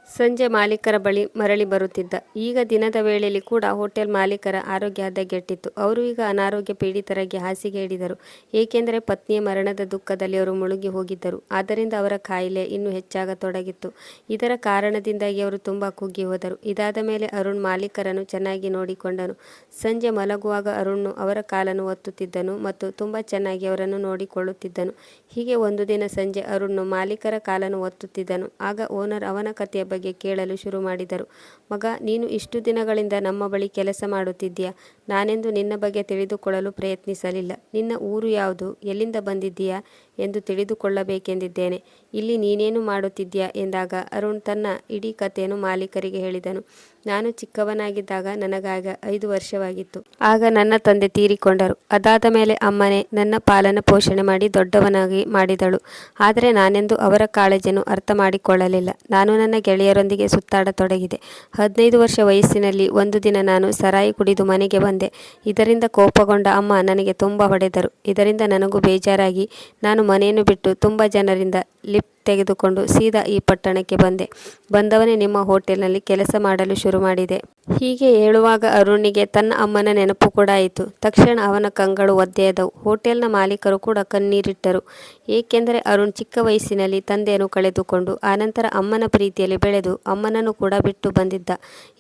ಸಂಜೆ ಮಾಲೀಕರ ಬಳಿ ಮರಳಿ ಬರುತ್ತಿದ್ದ. ಈಗ ದಿನದ ವೇಳೆಯಲ್ಲಿ ಕೂಡ ಹೋಟೆಲ್ ಮಾಲೀಕರ ಆರೋಗ್ಯ ಹದಗೆಟ್ಟಿತ್ತು. ಅವರು ಈಗ ಅನಾರೋಗ್ಯ ಪೀಡಿತರಾಗಿ ಹಾಸಿಗೆ ಹಿಡಿದರು. ಏಕೆಂದರೆ ಪತ್ನಿಯ ಮರಣದ ದುಃಖದಲ್ಲಿ ಅವರು ಮುಳುಗಿ ಹೋಗಿದ್ದರು. ಆದ್ದರಿಂದ ಅವರ ಕಾಯಿಲೆ ಇನ್ನೂ ಹೆಚ್ಚಾಗತೊಡಗಿತ್ತು. ಇದರ ಕಾರಣದಿಂದಾಗಿ ಅವರು ತುಂಬ ಕುಗ್ಗಿ ಹೋದರು. ಇದಾದ ಮೇಲೆ ಅರುಣ್ ಮಾಲೀಕರನ್ನು ಚೆನ್ನಾಗಿ ನೋಡಿಕೊಂಡನು. ಸಂಜೆ ಮಲಗುವಾಗ ಅರುಣ್ ಅವರ ಕಾಲನ್ನು ಒತ್ತುತ್ತಿದ್ದನು ಮತ್ತು ತುಂಬ ಚೆನ್ನಾಗಿ ಅವರನ್ನು ನೋಡಿಕೊಳ್ಳುತ್ತಿದ್ದನು. ಹೀಗೆ ಒಂದು ದಿನ ಸಂಜೆ ಅರುಣ್ ಮಾಲೀಕರ ಕಾಲನ್ನು ಒತ್ತುತ್ತಿದ್ದನು. ಆಗ ಓನರ್ ಅವನ ಕಥೆಯ ಕೇಳಲು ಶುರು ಮಾಡಿದರು. ಮಗ ನೀನು ಇಷ್ಟು ದಿನಗಳಿಂದ ನಮ್ಮ ಬಳಿ ಕೆಲಸ ಮಾಡುತ್ತಿದ್ದೀಯಾ? ನಾನೆಂದು ನಿನ್ನ ಬಗ್ಗೆ ತಿಳಿದುಕೊಳ್ಳಲು ಪ್ರಯತ್ನಿಸಲಿಲ್ಲ. ನಿನ್ನ ಊರು ಯಾವುದು? ಎಲ್ಲಿಂದ ಬಂದಿದ್ದೀಯಾ ಎಂದು ತಿಳಿದುಕೊಳ್ಳಬೇಕೆಂದಿದ್ದೇನೆ. ಇಲ್ಲಿ ನೀನೇನು ಮಾಡುತ್ತಿದ್ದೀಯಾ ಎಂದಾಗ ಅರುಣ್ ತನ್ನ ಇಡೀ ಕಥೆಯನ್ನು ಮಾಲೀಕರಿಗೆ ಹೇಳಿದನು. ನಾನು ಚಿಕ್ಕವನಾಗಿದ್ದಾಗ ನನಗಾಗ ಐದು ವರ್ಷವಾಗಿತ್ತು. ಆಗ ನನ್ನ ತಂದೆ ತೀರಿಕೊಂಡರು. ಅದಾದ ಮೇಲೆ ಅಮ್ಮನೇ ನನ್ನ ಪಾಲನ ಪೋಷಣೆ ಮಾಡಿ ದೊಡ್ಡವನಾಗಿ ಮಾಡಿದಳು. ಆದರೆ ನಾನೆಂದು ಅವರ ಕಾಳಜಿಯನ್ನು ಅರ್ಥ ಮಾಡಿಕೊಳ್ಳಲಿಲ್ಲ. ನಾನು ನನ್ನ ಗೆಳೆಯರೊಂದಿಗೆ ಸುತ್ತಾಡತೊಡಗಿದೆ. ಹದಿನೈದು ವರ್ಷ ವಯಸ್ಸಿನಲ್ಲಿ ಒಂದು ದಿನ ನಾನು ಸರಾಯಿ ಕುಡಿದು ಮನೆಗೆ ಬಂದೆ. ಇದರಿಂದ ಕೋಪಗೊಂಡ ಅಮ್ಮ ನನಗೆ ತುಂಬ ಹೊಡೆದರು. ಇದರಿಂದ ನನಗೂ ಬೇಜಾರಾಗಿ ನಾನು ಮನೆಯನ್ನು ಬಿಟ್ಟು ತುಂಬ ಜನರಿಂದ ಲಿಫ್ಟ್ ತೆಗೆದುಕೊಂಡು ಸೀದಾ ಈ ಪಟ್ಟಣಕ್ಕೆ ಬಂದೆ. ಬಂದವನೇ ನಿಮ್ಮ ಹೋಟೆಲ್ನಲ್ಲಿ ಕೆಲಸ ಮಾಡಲು ಶುರು ಮಾಡಿದೆ. ಹೀಗೆ ಹೇಳುವಾಗ ಅರುಣಿಗೆ ತನ್ನ ಅಮ್ಮನ ನೆನಪು ಕೂಡ ಆಯಿತು. ತಕ್ಷಣ ಅವನ ಕಂಗಳು ಒದ್ದೆಯಾದವು ಹೋಟೆಲ್ನ ಮಾಲೀಕರು ಕೂಡ ಕಣ್ಣೀರಿಟ್ಟರು. ಏಕೆಂದರೆ ಅರುಣ್ ಚಿಕ್ಕ ವಯಸ್ಸಿನಲ್ಲಿ ತಂದೆಯನ್ನು ಕಳೆದುಕೊಂಡು ಆನಂತರ ಅಮ್ಮನ ಪ್ರೀತಿಯಲ್ಲಿ ಬೆಳೆದು ಅಮ್ಮನನ್ನು ಕೂಡ ಬಿಟ್ಟು ಬಂದಿದ್ದ.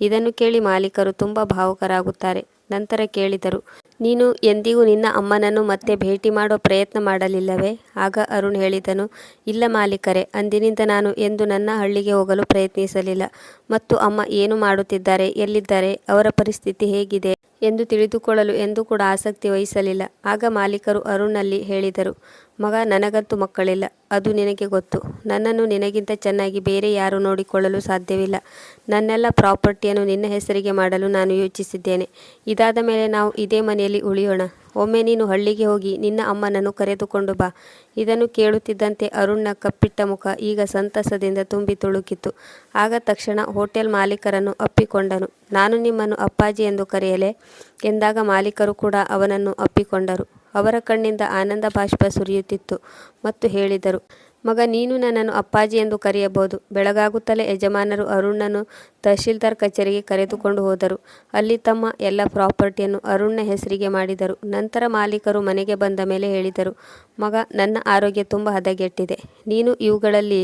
ಇದನ್ನು ಕೇಳಿ ಮಾಲೀಕರು ತುಂಬ ಭಾವುಕರಾಗುತ್ತಾರೆ. ನಂತರ ಕೇಳಿದರು, ನೀನು ಎಂದಿಗೂ ನಿನ್ನ ಅಮ್ಮನನ್ನು ಮತ್ತೆ ಭೇಟಿ ಮಾಡೋ ಪ್ರಯತ್ನ ಮಾಡಲಿಲ್ಲವೇ? ಆಗ ಅರುಣ್ ಹೇಳಿದನು, ಇಲ್ಲ ಮಾಲೀಕರೇ, ಅಂದಿನಿಂದ ನಾನು ಎಂದು ನನ್ನ ಹಳ್ಳಿಗೆ ಹೋಗಲು ಪ್ರಯತ್ನಿಸಲಿಲ್ಲ. ಮತ್ತು ಅಮ್ಮ ಏನು ಮಾಡುತ್ತಿದ್ದಾರೆ, ಎಲ್ಲಿದ್ದಾರೆ, ಅವರ ಪರಿಸ್ಥಿತಿ ಹೇಗಿದೆ ಎಂದು ತಿಳಿದುಕೊಳ್ಳಲು ಎಂದು ಕೂಡ ಆಸಕ್ತಿ ವಹಿಸಲಿಲ್ಲ. ಆಗ ಮಾಲೀಕರು ಅರುಣ್ನಲ್ಲಿ ಹೇಳಿದರು ಮಗ ನನಗಂತೂ ಮಕ್ಕಳಿಲ್ಲ. ಅದು ನಿನಗೆ ಗೊತ್ತು. ನನ್ನನ್ನು ನಿನಗಿಂತ ಚೆನ್ನಾಗಿ ಬೇರೆ ಯಾರು ನೋಡಿಕೊಳ್ಳಲು ಸಾಧ್ಯವಿಲ್ಲ. ನನ್ನೆಲ್ಲ ಪ್ರಾಪರ್ಟಿಯನ್ನು ನಿನ್ನ ಹೆಸರಿಗೆ ಮಾಡಲು ನಾನು ಯೋಚಿಸಿದ್ದೇನೆ. ಇದಾದ ಮೇಲೆ ನಾವು ಇದೇ ಮನೆಯಲ್ಲಿ ಉಳಿಯೋಣ. ಒಮ್ಮೆ ನೀನು ಹಳ್ಳಿಗೆ ಹೋಗಿ ನಿನ್ನ ಅಮ್ಮನನ್ನು ಕರೆದುಕೊಂಡು ಬಾ. ಇದನ್ನು ಕೇಳುತ್ತಿದ್ದಂತೆ ಅರುಣ್ನ ಕಪ್ಪಿಟ್ಟ ಮುಖ ಈಗ ಸಂತಸದಿಂದ ತುಂಬಿ ತುಳುಕಿತು ಆಗ ತಕ್ಷಣ ಹೋಟೆಲ್ ಮಾಲೀಕರನ್ನು ಅಪ್ಪಿಕೊಂಡನು. ನಾನು ನಿಮ್ಮನ್ನು ಅಪ್ಪಾಜಿ ಎಂದು ಕರೆಯಲೆ? ಎಂದಾಗ ಮಾಲೀಕರು ಕೂಡ ಅವನನ್ನು ಅಪ್ಪಿಕೊಂಡರು. ಅವರ ಕಣ್ಣಿಂದ ಆನಂದ ಬಾಷ್ಪ ಸುರಿಯುತ್ತಿತ್ತು ಮತ್ತು ಹೇಳಿದರು, ಮಗ, ನೀನು ನನ್ನನ್ನು ಅಪ್ಪಾಜಿ ಎಂದು ಕರೆಯಬಹುದು. ಬೆಳಗಾಗುತ್ತಲೇ ಯಜಮಾನರು ಅರುಣನ್ನು ತಹಶೀಲ್ದಾರ್ ಕಚೇರಿಗೆ ಕರೆದುಕೊಂಡು ಹೋದರು. ಅಲ್ಲಿ ತಮ್ಮ ಎಲ್ಲ ಪ್ರಾಪರ್ಟಿಯನ್ನು ಅರುಣ್ನ ಹೆಸರಿಗೆ ಮಾಡಿದರು. ನಂತರ ಮಾಲೀಕರು ಮನೆಗೆ ಬಂದ ಮೇಲೆ ಹೇಳಿದರು, ಮಗ, ನನ್ನ ಆರೋಗ್ಯ ತುಂಬ ಹದಗೆಟ್ಟಿದೆ. ನೀನು ಇವುಗಳಲ್ಲಿ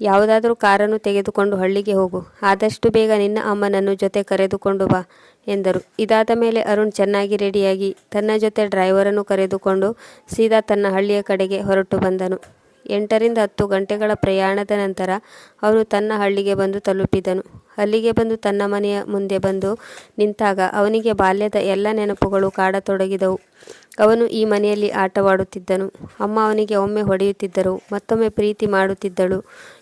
ಯಾವುದಾದರೂ ಕಾರನ್ನು ತೆಗೆದುಕೊಂಡು ಹಳ್ಳಿಗೆ ಹೋಗು. ಆದಷ್ಟು ಬೇಗ ನಿನ್ನ ಅಮ್ಮನನ್ನು ಜೊತೆ ಕರೆದುಕೊಂಡು ಬಾ, ಎಂದರು. ಇದಾದ ಮೇಲೆ ಅರುಣ್ ಚೆನ್ನಾಗಿ ರೆಡಿಯಾಗಿ ತನ್ನ ಜೊತೆ ಡ್ರೈವರನ್ನು ಕರೆದುಕೊಂಡು ಸೀದಾ ತನ್ನ ಹಳ್ಳಿಯ ಕಡೆಗೆ ಹೊರಟು ಬಂದನು. ಎಂಟರಿಂದ ಹತ್ತು ಗಂಟೆಗಳ ಪ್ರಯಾಣದ ನಂತರ ಅವನು ತನ್ನ ಹಳ್ಳಿಗೆ ಬಂದು ತಲುಪಿದನು. ಅಲ್ಲಿಗೆ ಬಂದು ತನ್ನ ಮನೆಯ ಮುಂದೆ ಬಂದು ನಿಂತಾಗ ಅವನಿಗೆ ಬಾಲ್ಯದ ಎಲ್ಲ ನೆನಪುಗಳು ಕಾಡತೊಡಗಿದವು. ಅವನು ಈ ಮನೆಯಲ್ಲಿ ಆಟವಾಡುತ್ತಿದ್ದನು. ಅಮ್ಮ ಅವನಿಗೆ ಒಮ್ಮೆ ಹೊಡೆಯುತ್ತಿದ್ದರು, ಮತ್ತೊಮ್ಮೆ ಪ್ರೀತಿ ಮಾಡುತ್ತಿದ್ದಳು.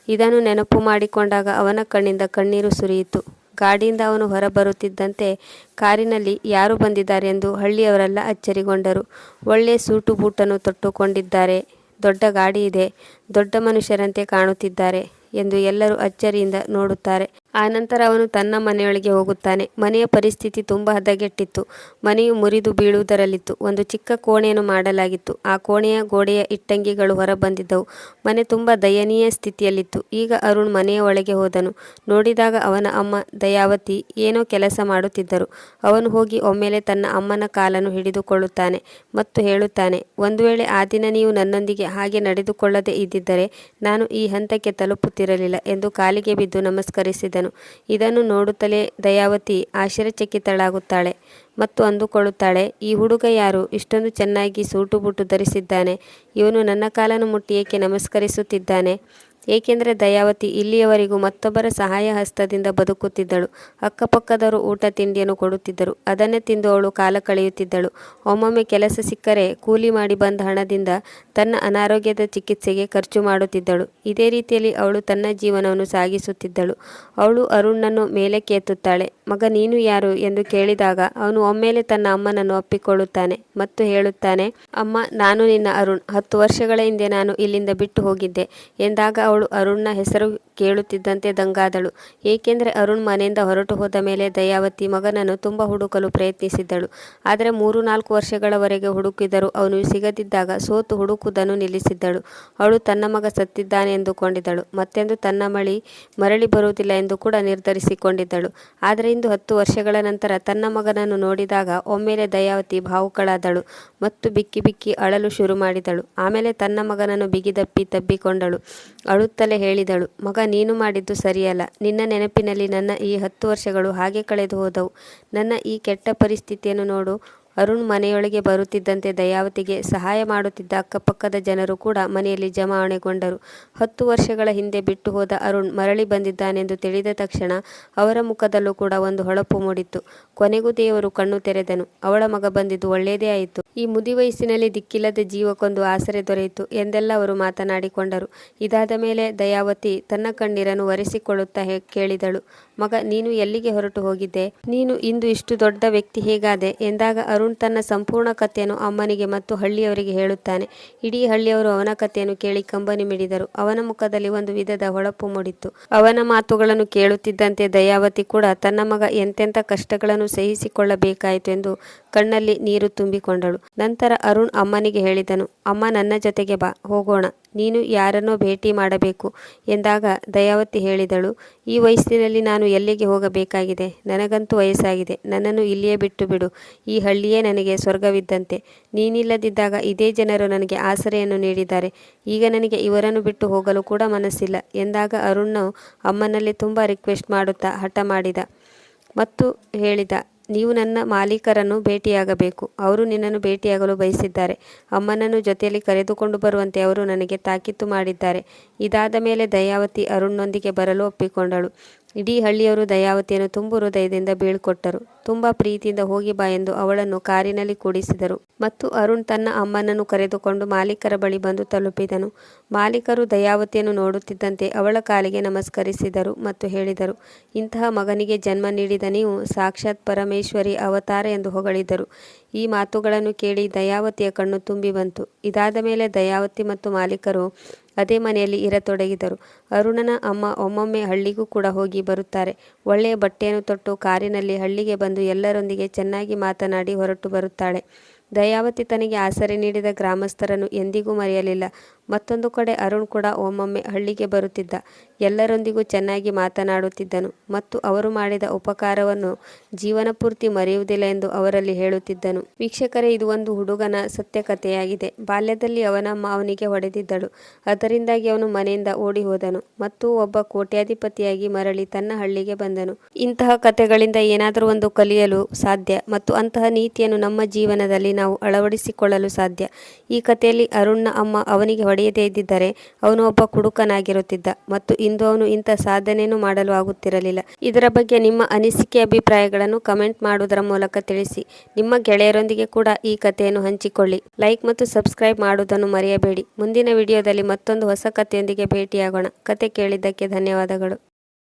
ಇದನ್ನು ನೆನಪು ಮಾಡಿಕೊಂಡಾಗ ಅವನ ಕಣ್ಣಿಂದ ಕಣ್ಣೀರು ಸುರಿಯಿತು. ಗಾಡಿಯಿಂದ ಅವನು ಹೊರಬರುತ್ತಿದ್ದಂತೆ ಕಾರಿನಲ್ಲಿ ಯಾರು ಬಂದಿದ್ದಾರೆ ಎಂದು ಹಳ್ಳಿಯವರೆಲ್ಲ ಅಚ್ಚರಿಗೊಂಡರು. ಒಳ್ಳೆ ಸೂಟು ಬೂಟನ್ನು ತೊಟ್ಟುಕೊಂಡಿದ್ದಾರೆ. ದೊಡ್ಡ ಗಾಡಿ ಇದೆ. ದೊಡ್ಡ ಮನುಷ್ಯರಂತೆ ಕಾಣುತ್ತಿದ್ದಾರೆ ಎಂದು ಎಲ್ಲರೂ ಅಚ್ಚರಿಯಿಂದ ನೋಡುತ್ತಾರೆ. ಆನಂತರ ಅವನು ತನ್ನ ಮನೆಯೊಳಗೆ ಹೋಗುತ್ತಾನೆ. ಮನೆಯ ಪರಿಸ್ಥಿತಿ ತುಂಬ ಹದಗೆಟ್ಟಿತ್ತು. ಮನೆಯು ಮುರಿದು ಬೀಳುವುದರಲ್ಲಿತ್ತು. ಒಂದು ಚಿಕ್ಕ ಕೋಣೆಯನ್ನು ಮಾಡಲಾಗಿತ್ತು. ಆ ಕೋಣೆಯ ಗೋಡೆಯ ಇಟ್ಟಂಗಿಗಳು ಹೊರಬಂದಿದ್ದವು. ಮನೆ ತುಂಬ ದಯನೀಯ ಸ್ಥಿತಿಯಲ್ಲಿತ್ತು. ಈಗ ಅರುಣ್ ಮನೆಯ ಒಳಗೆ ಹೋದನು. ನೋಡಿದಾಗ ಅವನ ಅಮ್ಮ, ದಯಾವತಿ, ಏನೋ ಕೆಲಸ ಮಾಡುತ್ತಿದ್ದರು. ಅವನು ಹೋಗಿ ಒಮ್ಮೆಲೆ ತನ್ನ ಅಮ್ಮನ ಕಾಲನ್ನು ಹಿಡಿದುಕೊಳ್ಳುತ್ತಾನೆ ಮತ್ತು ಹೇಳುತ್ತಾನೆ, ಒಂದು ವೇಳೆ ಆ ದಿನ ನೀವು ನನ್ನೊಂದಿಗೆ ಹಾಗೆ ನಡೆದುಕೊಳ್ಳದೆ ಇದ್ದಿದ್ದರೆ ನಾನು ಈ ಹಂತಕ್ಕೆ ತಲುಪುತ್ತಿರಲಿಲ್ಲ ಎಂದು ಕಾಲಿಗೆ ಬಿದ್ದು ನಮಸ್ಕರಿಸಿದನು. ಇದನ್ನು ನೋಡುತ್ತಲೇ ದಯಾವತಿ ಆಶ್ಚರ್ಯಚಕಿತಳಾಗುತ್ತಾಳೆ ಮತ್ತು ಅಂದುಕೊಳ್ಳುತ್ತಾಳೆ, ಈ ಹುಡುಗ ಯಾರು? ಇಷ್ಟೊಂದು ಚೆನ್ನಾಗಿ ಸೂಟು ಬೂಟು ಧರಿಸಿದ್ದಾನೆ. ಇವನು ನನ್ನ ಕಾಲನ್ನು ಮುಟ್ಟಿ ಏಕೆ ನಮಸ್ಕರಿಸುತ್ತಿದ್ದಾನೆ? ಏಕೆಂದರೆ ದಯಾವತಿ ಇಲ್ಲಿಯವರೆಗೂ ಮತ್ತೊಬ್ಬರ ಸಹಾಯ ಹಸ್ತದಿಂದ ಬದುಕುತ್ತಿದ್ದಳು. ಅಕ್ಕಪಕ್ಕದವರು ಊಟ ತಿಂಡಿಯನ್ನು ಕೊಡುತ್ತಿದ್ದರು. ಅದನ್ನೇ ತಿಂದು ಅವಳು ಕಾಲ ಕಳೆಯುತ್ತಿದ್ದಳು. ಒಮ್ಮೊಮ್ಮೆ ಕೆಲಸ ಸಿಕ್ಕರೆ ಕೂಲಿ ಮಾಡಿ ಬಂದ ಹಣದಿಂದ ತನ್ನ ಅನಾರೋಗ್ಯದ ಚಿಕಿತ್ಸೆಗೆ ಖರ್ಚು ಮಾಡುತ್ತಿದ್ದಳು. ಇದೇ ರೀತಿಯಲ್ಲಿ ಅವಳು ತನ್ನ ಜೀವನವನ್ನು ಸಾಗಿಸುತ್ತಿದ್ದಳು. ಅವಳು ಅರುಣ್ನನ್ನು ಮೇಲಕ್ಕೆ ಎತ್ತುತ್ತಾಳೆ. ಮಗ, ನೀನು ಯಾರು ಎಂದು ಕೇಳಿದಾಗ ಅವನು ಒಮ್ಮೆಲೆ ತನ್ನ ಅಮ್ಮನನ್ನು ಅಪ್ಪಿಕೊಳ್ಳುತ್ತಾನೆ ಮತ್ತು ಹೇಳುತ್ತಾನೆ, ಅಮ್ಮ, ನಾನು ನಿನ್ನ ಅರುಣ್. ಹತ್ತು ವರ್ಷಗಳ ಹಿಂದೆ ನಾನು ಇಲ್ಲಿಂದ ಬಿಟ್ಟು ಹೋಗಿದ್ದೆ. ಎಂದಾಗ ಅವಳು ಅರುಣ್ನ ಹೆಸರು ಕೇಳುತ್ತಿದ್ದಂತೆ ದಂಗಾದಳು. ಏಕೆಂದರೆ ಅರುಣ್ ಮನೆಯಿಂದ ಹೊರಟು ಹೋದ ಮೇಲೆ ದಯಾವತಿ ಮಗನನ್ನು ತುಂಬ ಹುಡುಕಲು ಪ್ರಯತ್ನಿಸಿದ್ದಳು. ಆದರೆ ಮೂರು ನಾಲ್ಕು ವರ್ಷಗಳವರೆಗೆ ಹುಡುಕಿದರೂ ಅವನು ಸಿಗದಿದ್ದಾಗ ಸೋತು ಹುಡುಕುವುದನ್ನು ನಿಲ್ಲಿಸಿದ್ದಳು. ಅವಳು ತನ್ನ ಮಗ ಸತ್ತಿದ್ದಾನೆ ಎಂದುಕೊಂಡಿದ್ದಳು. ಮತ್ತೆಂದು ತನ್ನ ಮಳಿ ಮರಳಿ ಬರುವುದಿಲ್ಲ ಎಂದು ಕೂಡ ನಿರ್ಧರಿಸಿಕೊಂಡಿದ್ದಳು. ಆದರೆ ಇಂದು ಹತ್ತು ವರ್ಷಗಳ ನಂತರ ತನ್ನ ಮಗನನ್ನು ನೋಡಿದಾಗ ಒಮ್ಮೆಲೆ ದಯಾವತಿ ಭಾವುಕಳಾದಳು ಮತ್ತು ಬಿಕ್ಕಿ ಬಿಕ್ಕಿ ಅಳಲು ಶುರು ಮಾಡಿದಳು. ಆಮೇಲೆ ತನ್ನ ಮಗನನ್ನು ಬಿಗಿದಪ್ಪಿ ತಬ್ಬಿಕೊಂಡಳು. ಅಳುತ್ತಲೇ ಹೇಳಿದಳು, ಮಗ ನೀನು ಮಾಡಿದ್ದು ಸರಿಯಲ್ಲ. ನಿನ್ನ ನೆನಪಿನಲ್ಲಿ ನನ್ನ ಈ ಹತ್ತು ವರ್ಷಗಳು ಹಾಗೆ ಕಳೆದು ಹೋದವು. ನನ್ನ ಈ ಕೆಟ್ಟ ಪರಿಸ್ಥಿತಿಯನ್ನು ನೋಡು. ಅರುಣ್ ಮನೆಯೊಳಗೆ ಬರುತ್ತಿದ್ದಂತೆ ದಯಾವತಿಗೆ ಸಹಾಯ ಮಾಡುತ್ತಿದ್ದ ಅಕ್ಕಪಕ್ಕದ ಜನರು ಕೂಡ ಮನೆಯಲ್ಲಿ ಜಮಾವಣೆಗೊಂಡರು ಹತ್ತು ವರ್ಷಗಳ ಹಿಂದೆ ಬಿಟ್ಟು ಹೋದ ಅರುಣ್ ಮರಳಿ ಬಂದಿದ್ದಾನೆಂದು ತಿಳಿದ ತಕ್ಷಣ ಅವರ ಮುಖದಲ್ಲೂ ಕೂಡ ಒಂದು ಹೊಳಪು ಮೂಡಿತ್ತು. ಕೊನೆಗೂ ದೇವರು ಕಣ್ಣು ತೆರೆದನು. ಅವಳ ಮಗ ಬಂದಿದ್ದು ಒಳ್ಳೆಯದೇ ಆಯಿತು. ಈ ಮುದಿ ವಯಸ್ಸಿನಲ್ಲಿ ದಿಕ್ಕಿಲ್ಲದ ಜೀವಕ್ಕೊಂದು ಆಸರೆ ದೊರೆಯಿತು ಎಂದೆಲ್ಲ ಅವರು ಮಾತನಾಡಿಕೊಂಡರು. ಇದಾದ ಮೇಲೆ ದಯಾವತಿ ತನ್ನ ಕಣ್ಣೀರನ್ನು ಒರೆಸಿಕೊಳ್ಳುತ್ತಾ ಕೇಳಿದಳು. ಮಗ, ನೀನು ಎಲ್ಲಿಗೆ ಹೊರಟು ಹೋಗಿದ್ದೆ? ನೀನು ಇಂದು ಇಷ್ಟು ದೊಡ್ಡ ವ್ಯಕ್ತಿ ಹೇಗಾದೆ? ಎಂದಾಗ ಅರುಣ್ ತನ್ನ ಸಂಪೂರ್ಣ ಕಥೆಯನ್ನು ಅಮ್ಮನಿಗೆ ಮತ್ತು ಹಳ್ಳಿಯವರಿಗೆ ಹೇಳುತ್ತಾನೆ. ಇಡೀ ಹಳ್ಳಿಯವರು ಅವನ ಕಥೆಯನ್ನು ಕೇಳಿ ಕಂಬನಿ ಮಿಡಿದರು. ಅವನ ಮುಖದಲ್ಲಿ ಒಂದು ವಿಧದ ಹೊಳಪು ಮೂಡಿತ್ತು. ಅವನ ಮಾತುಗಳನ್ನು ಕೇಳುತ್ತಿದ್ದಂತೆ ದಯಾವತಿ ಕೂಡ ತನ್ನ ಮಗ ಎಂತೆಂಥ ಕಷ್ಟಗಳನ್ನು ಸಹಿಸಿಕೊಳ್ಳಬೇಕಾಯಿತು ಎಂದು ಕಣ್ಣಲ್ಲಿ ನೀರು ತುಂಬಿಕೊಂಡಳು. ನಂತರ ಅರುಣ್ ಅಮ್ಮನಿಗೆ ಹೇಳಿದನು, ಅಮ್ಮ ನನ್ನ ಜೊತೆಗೆ ಬಾ, ಹೋಗೋಣ. ನೀನು ಯಾರನ್ನೋ ಭೇಟಿ ಮಾಡಬೇಕು ಎಂದಾಗ ದಯಾವತಿ ಹೇಳಿದಳು, ಈ ವಯಸ್ಸಿನಲ್ಲಿ ನಾನು ಎಲ್ಲಿಗೆ ಹೋಗಬೇಕಾಗಿದೆ? ನನಗಂತೂ ವಯಸ್ಸಾಗಿದೆ, ನನ್ನನ್ನು ಇಲ್ಲಿಯೇ ಬಿಟ್ಟು ಬಿಡು ಈ ಹಳ್ಳಿಯೇ ನನಗೆ ಸ್ವರ್ಗವಿದ್ದಂತೆ. ನೀನಿಲ್ಲದಿದ್ದಾಗ ಇದೇ ಜನರು ನನಗೆ ಆಸರೆಯನ್ನು ನೀಡಿದ್ದಾರೆ, ಈಗ ನನಗೆ ಇವರನ್ನು ಬಿಟ್ಟು ಹೋಗಲು ಕೂಡ ಮನಸ್ಸಿಲ್ಲ ಎಂದಾಗ ಅರುಣ್ನು ಅಮ್ಮನಲ್ಲಿ ತುಂಬ ರಿಕ್ವೆಸ್ಟ್ ಮಾಡುತ್ತಾ ಹಠ ಮಾಡಿದ. ಮತ್ತು ಹೇಳಿದ ನೀವು ನನ್ನ ಮಾಲೀಕರನ್ನು ಭೇಟಿಯಾಗಬೇಕು. ಅವರು ನಿನ್ನನ್ನು ಭೇಟಿಯಾಗಲು ಬಯಸಿದ್ದಾರೆ. ಅಮ್ಮನನ್ನು ಜೊತೆಯಲ್ಲಿ ಕರೆದುಕೊಂಡು ಬರುವಂತೆ ಅವರು ನನಗೆ ತಾಕೀತು ಮಾಡಿದ್ದಾರೆ. ಇದಾದ ಮೇಲೆ ದಯಾವತಿ ಅರುಣ್ನೊಂದಿಗೆ ಬರಲು ಒಪ್ಪಿಕೊಂಡಳು. ಇಡೀ ಹಳ್ಳಿಯವರು ದಯಾವತಿಯನ್ನು ತುಂಬು ಹೃದಯದಿಂದ ಬೀಳ್ಕೊಟ್ಟರು. ತುಂಬ ಪ್ರೀತಿಯಿಂದ ಹೋಗಿ ಬಾ ಎಂದು ಅವಳನ್ನು ಕಾರಿನಲ್ಲಿ ಕೂಡಿಸಿದರು. ಮತ್ತು ಅರುಣ್ ತನ್ನ ಅಮ್ಮನನ್ನು ಕರೆದುಕೊಂಡು ಮಾಲೀಕರ ಬಳಿ ಬಂದು ತಲುಪಿದನು. ಮಾಲೀಕರು ದಯಾವತಿಯನ್ನು ನೋಡುತ್ತಿದ್ದಂತೆ ಅವಳ ಕಾಲಿಗೆ ನಮಸ್ಕರಿಸಿದರು ಮತ್ತು ಹೇಳಿದರು, ಇಂತಹ ಮಗನಿಗೆ ಜನ್ಮ ನೀಡಿದ ನೀವು ಸಾಕ್ಷಾತ್ ಪರಮೇಶ್ವರಿ ಅವತಾರ ಎಂದು ಹೊಗಳಿದರು. ಈ ಮಾತುಗಳನ್ನು ಕೇಳಿ ದಯಾವತಿಯ ಕಣ್ಣು ತುಂಬಿ ಬಂತು. ಇದಾದ ಮೇಲೆ ದಯಾವತಿ ಮತ್ತು ಮಾಲೀಕರು ಅದೇ ಮನೆಯಲ್ಲಿ ಇರತೊಡಗಿದರು. ಅರುಣನ ಅಮ್ಮ ಒಮ್ಮೊಮ್ಮೆ ಹಳ್ಳಿಗೂ ಕೂಡ ಹೋಗಿ ಬರುತ್ತಾರೆ. ಒಳ್ಳೆಯ ಬಟ್ಟೆಯನ್ನು ತೊಟ್ಟು ಕಾರಿನಲ್ಲಿ ಹಳ್ಳಿಗೆ ಬಂದು ಎಲ್ಲರೊಂದಿಗೆ ಚೆನ್ನಾಗಿ ಮಾತನಾಡಿ ಹೊರಟು ಬರುತ್ತಾಳೆ. ದಯಾವತಿ ತನಗೆ ಆಸರೆ ನೀಡಿದ ಗ್ರಾಮಸ್ಥರನ್ನು ಎಂದಿಗೂ ಮರೆಯಲಿಲ್ಲ. ಮತ್ತೊಂದು ಕಡೆ ಅರುಣ್ ಕೂಡ ಒಮ್ಮೊಮ್ಮೆ ಹಳ್ಳಿಗೆ ಬರುತ್ತಿದ್ದ. ಎಲ್ಲರೊಂದಿಗೂ ಚೆನ್ನಾಗಿ ಮಾತನಾಡುತ್ತಿದ್ದನು. ಮತ್ತು ಅವರು ಮಾಡಿದ ಉಪಕಾರವನ್ನು ಜೀವನ ಪೂರ್ತಿ ಮರೆಯುವುದಿಲ್ಲ ಎಂದು ಅವರಲ್ಲಿ ಹೇಳುತ್ತಿದ್ದನು. ವೀಕ್ಷಕರೇ, ಇದು ಒಂದು ಹುಡುಗನ ಸತ್ಯ ಕಥೆಯಾಗಿದೆ ಬಾಲ್ಯದಲ್ಲಿ ಅವನ ಅವನಿಗೆ ಹೊಡೆದಿದ್ದಳು. ಅದರಿಂದಾಗಿ ಅವನು ಮನೆಯಿಂದ ಓಡಿ ಹೋದನು ಮತ್ತು ಒಬ್ಬ ಕೋಟ್ಯಾಧಿಪತಿಯಾಗಿ ಮರಳಿ ತನ್ನ ಹಳ್ಳಿಗೆ ಬಂದನು. ಇಂತಹ ಕಥೆಗಳಿಂದ ಏನಾದರೂ ಒಂದು ಕಲಿಯಲು ಸಾಧ್ಯ ಮತ್ತು ಅಂತಹ ನೀತಿಯನ್ನು ನಮ್ಮ ಜೀವನದಲ್ಲಿ ನಾವು ಅಳವಡಿಸಿಕೊಳ್ಳಲು ಸಾಧ್ಯ. ಈ ಕಥೆಯಲ್ಲಿ ಅರುಣ್ನ ಅಮ್ಮ ಅವನಿಗೆ ಹೊಡೆಯದೇ ಇದ್ದಿದ್ದರೆ ಅವನು ಒಬ್ಬ ಕುಡುಕನಾಗಿರುತ್ತಿದ್ದ ಮತ್ತು ಇಂದು ಅವನು ಇಂಥ ಸಾಧನೆಯನ್ನು ಮಾಡಲು ಆಗುತ್ತಿರಲಿಲ್ಲ. ಇದರ ಬಗ್ಗೆ ನಿಮ್ಮ ಅನಿಸಿಕೆ ಅಭಿಪ್ರಾಯಗಳನ್ನು ಕಮೆಂಟ್ ಮಾಡುವುದರ ಮೂಲಕ ತಿಳಿಸಿ. ನಿಮ್ಮ ಗೆಳೆಯರೊಂದಿಗೆ ಕೂಡ ಈ ಕಥೆಯನ್ನು ಹಂಚಿಕೊಳ್ಳಿ. ಲೈಕ್ ಮತ್ತು ಸಬ್ಸ್ಕ್ರೈಬ್ ಮಾಡುವುದನ್ನು ಮರೆಯಬೇಡಿ. ಮುಂದಿನ ವಿಡಿಯೋದಲ್ಲಿ ಮತ್ತೊಂದು ಹೊಸ ಕಥೆಯೊಂದಿಗೆ ಭೇಟಿಯಾಗೋಣ. ಕತೆ ಕೇಳಿದ್ದಕ್ಕೆ ಧನ್ಯವಾದಗಳು.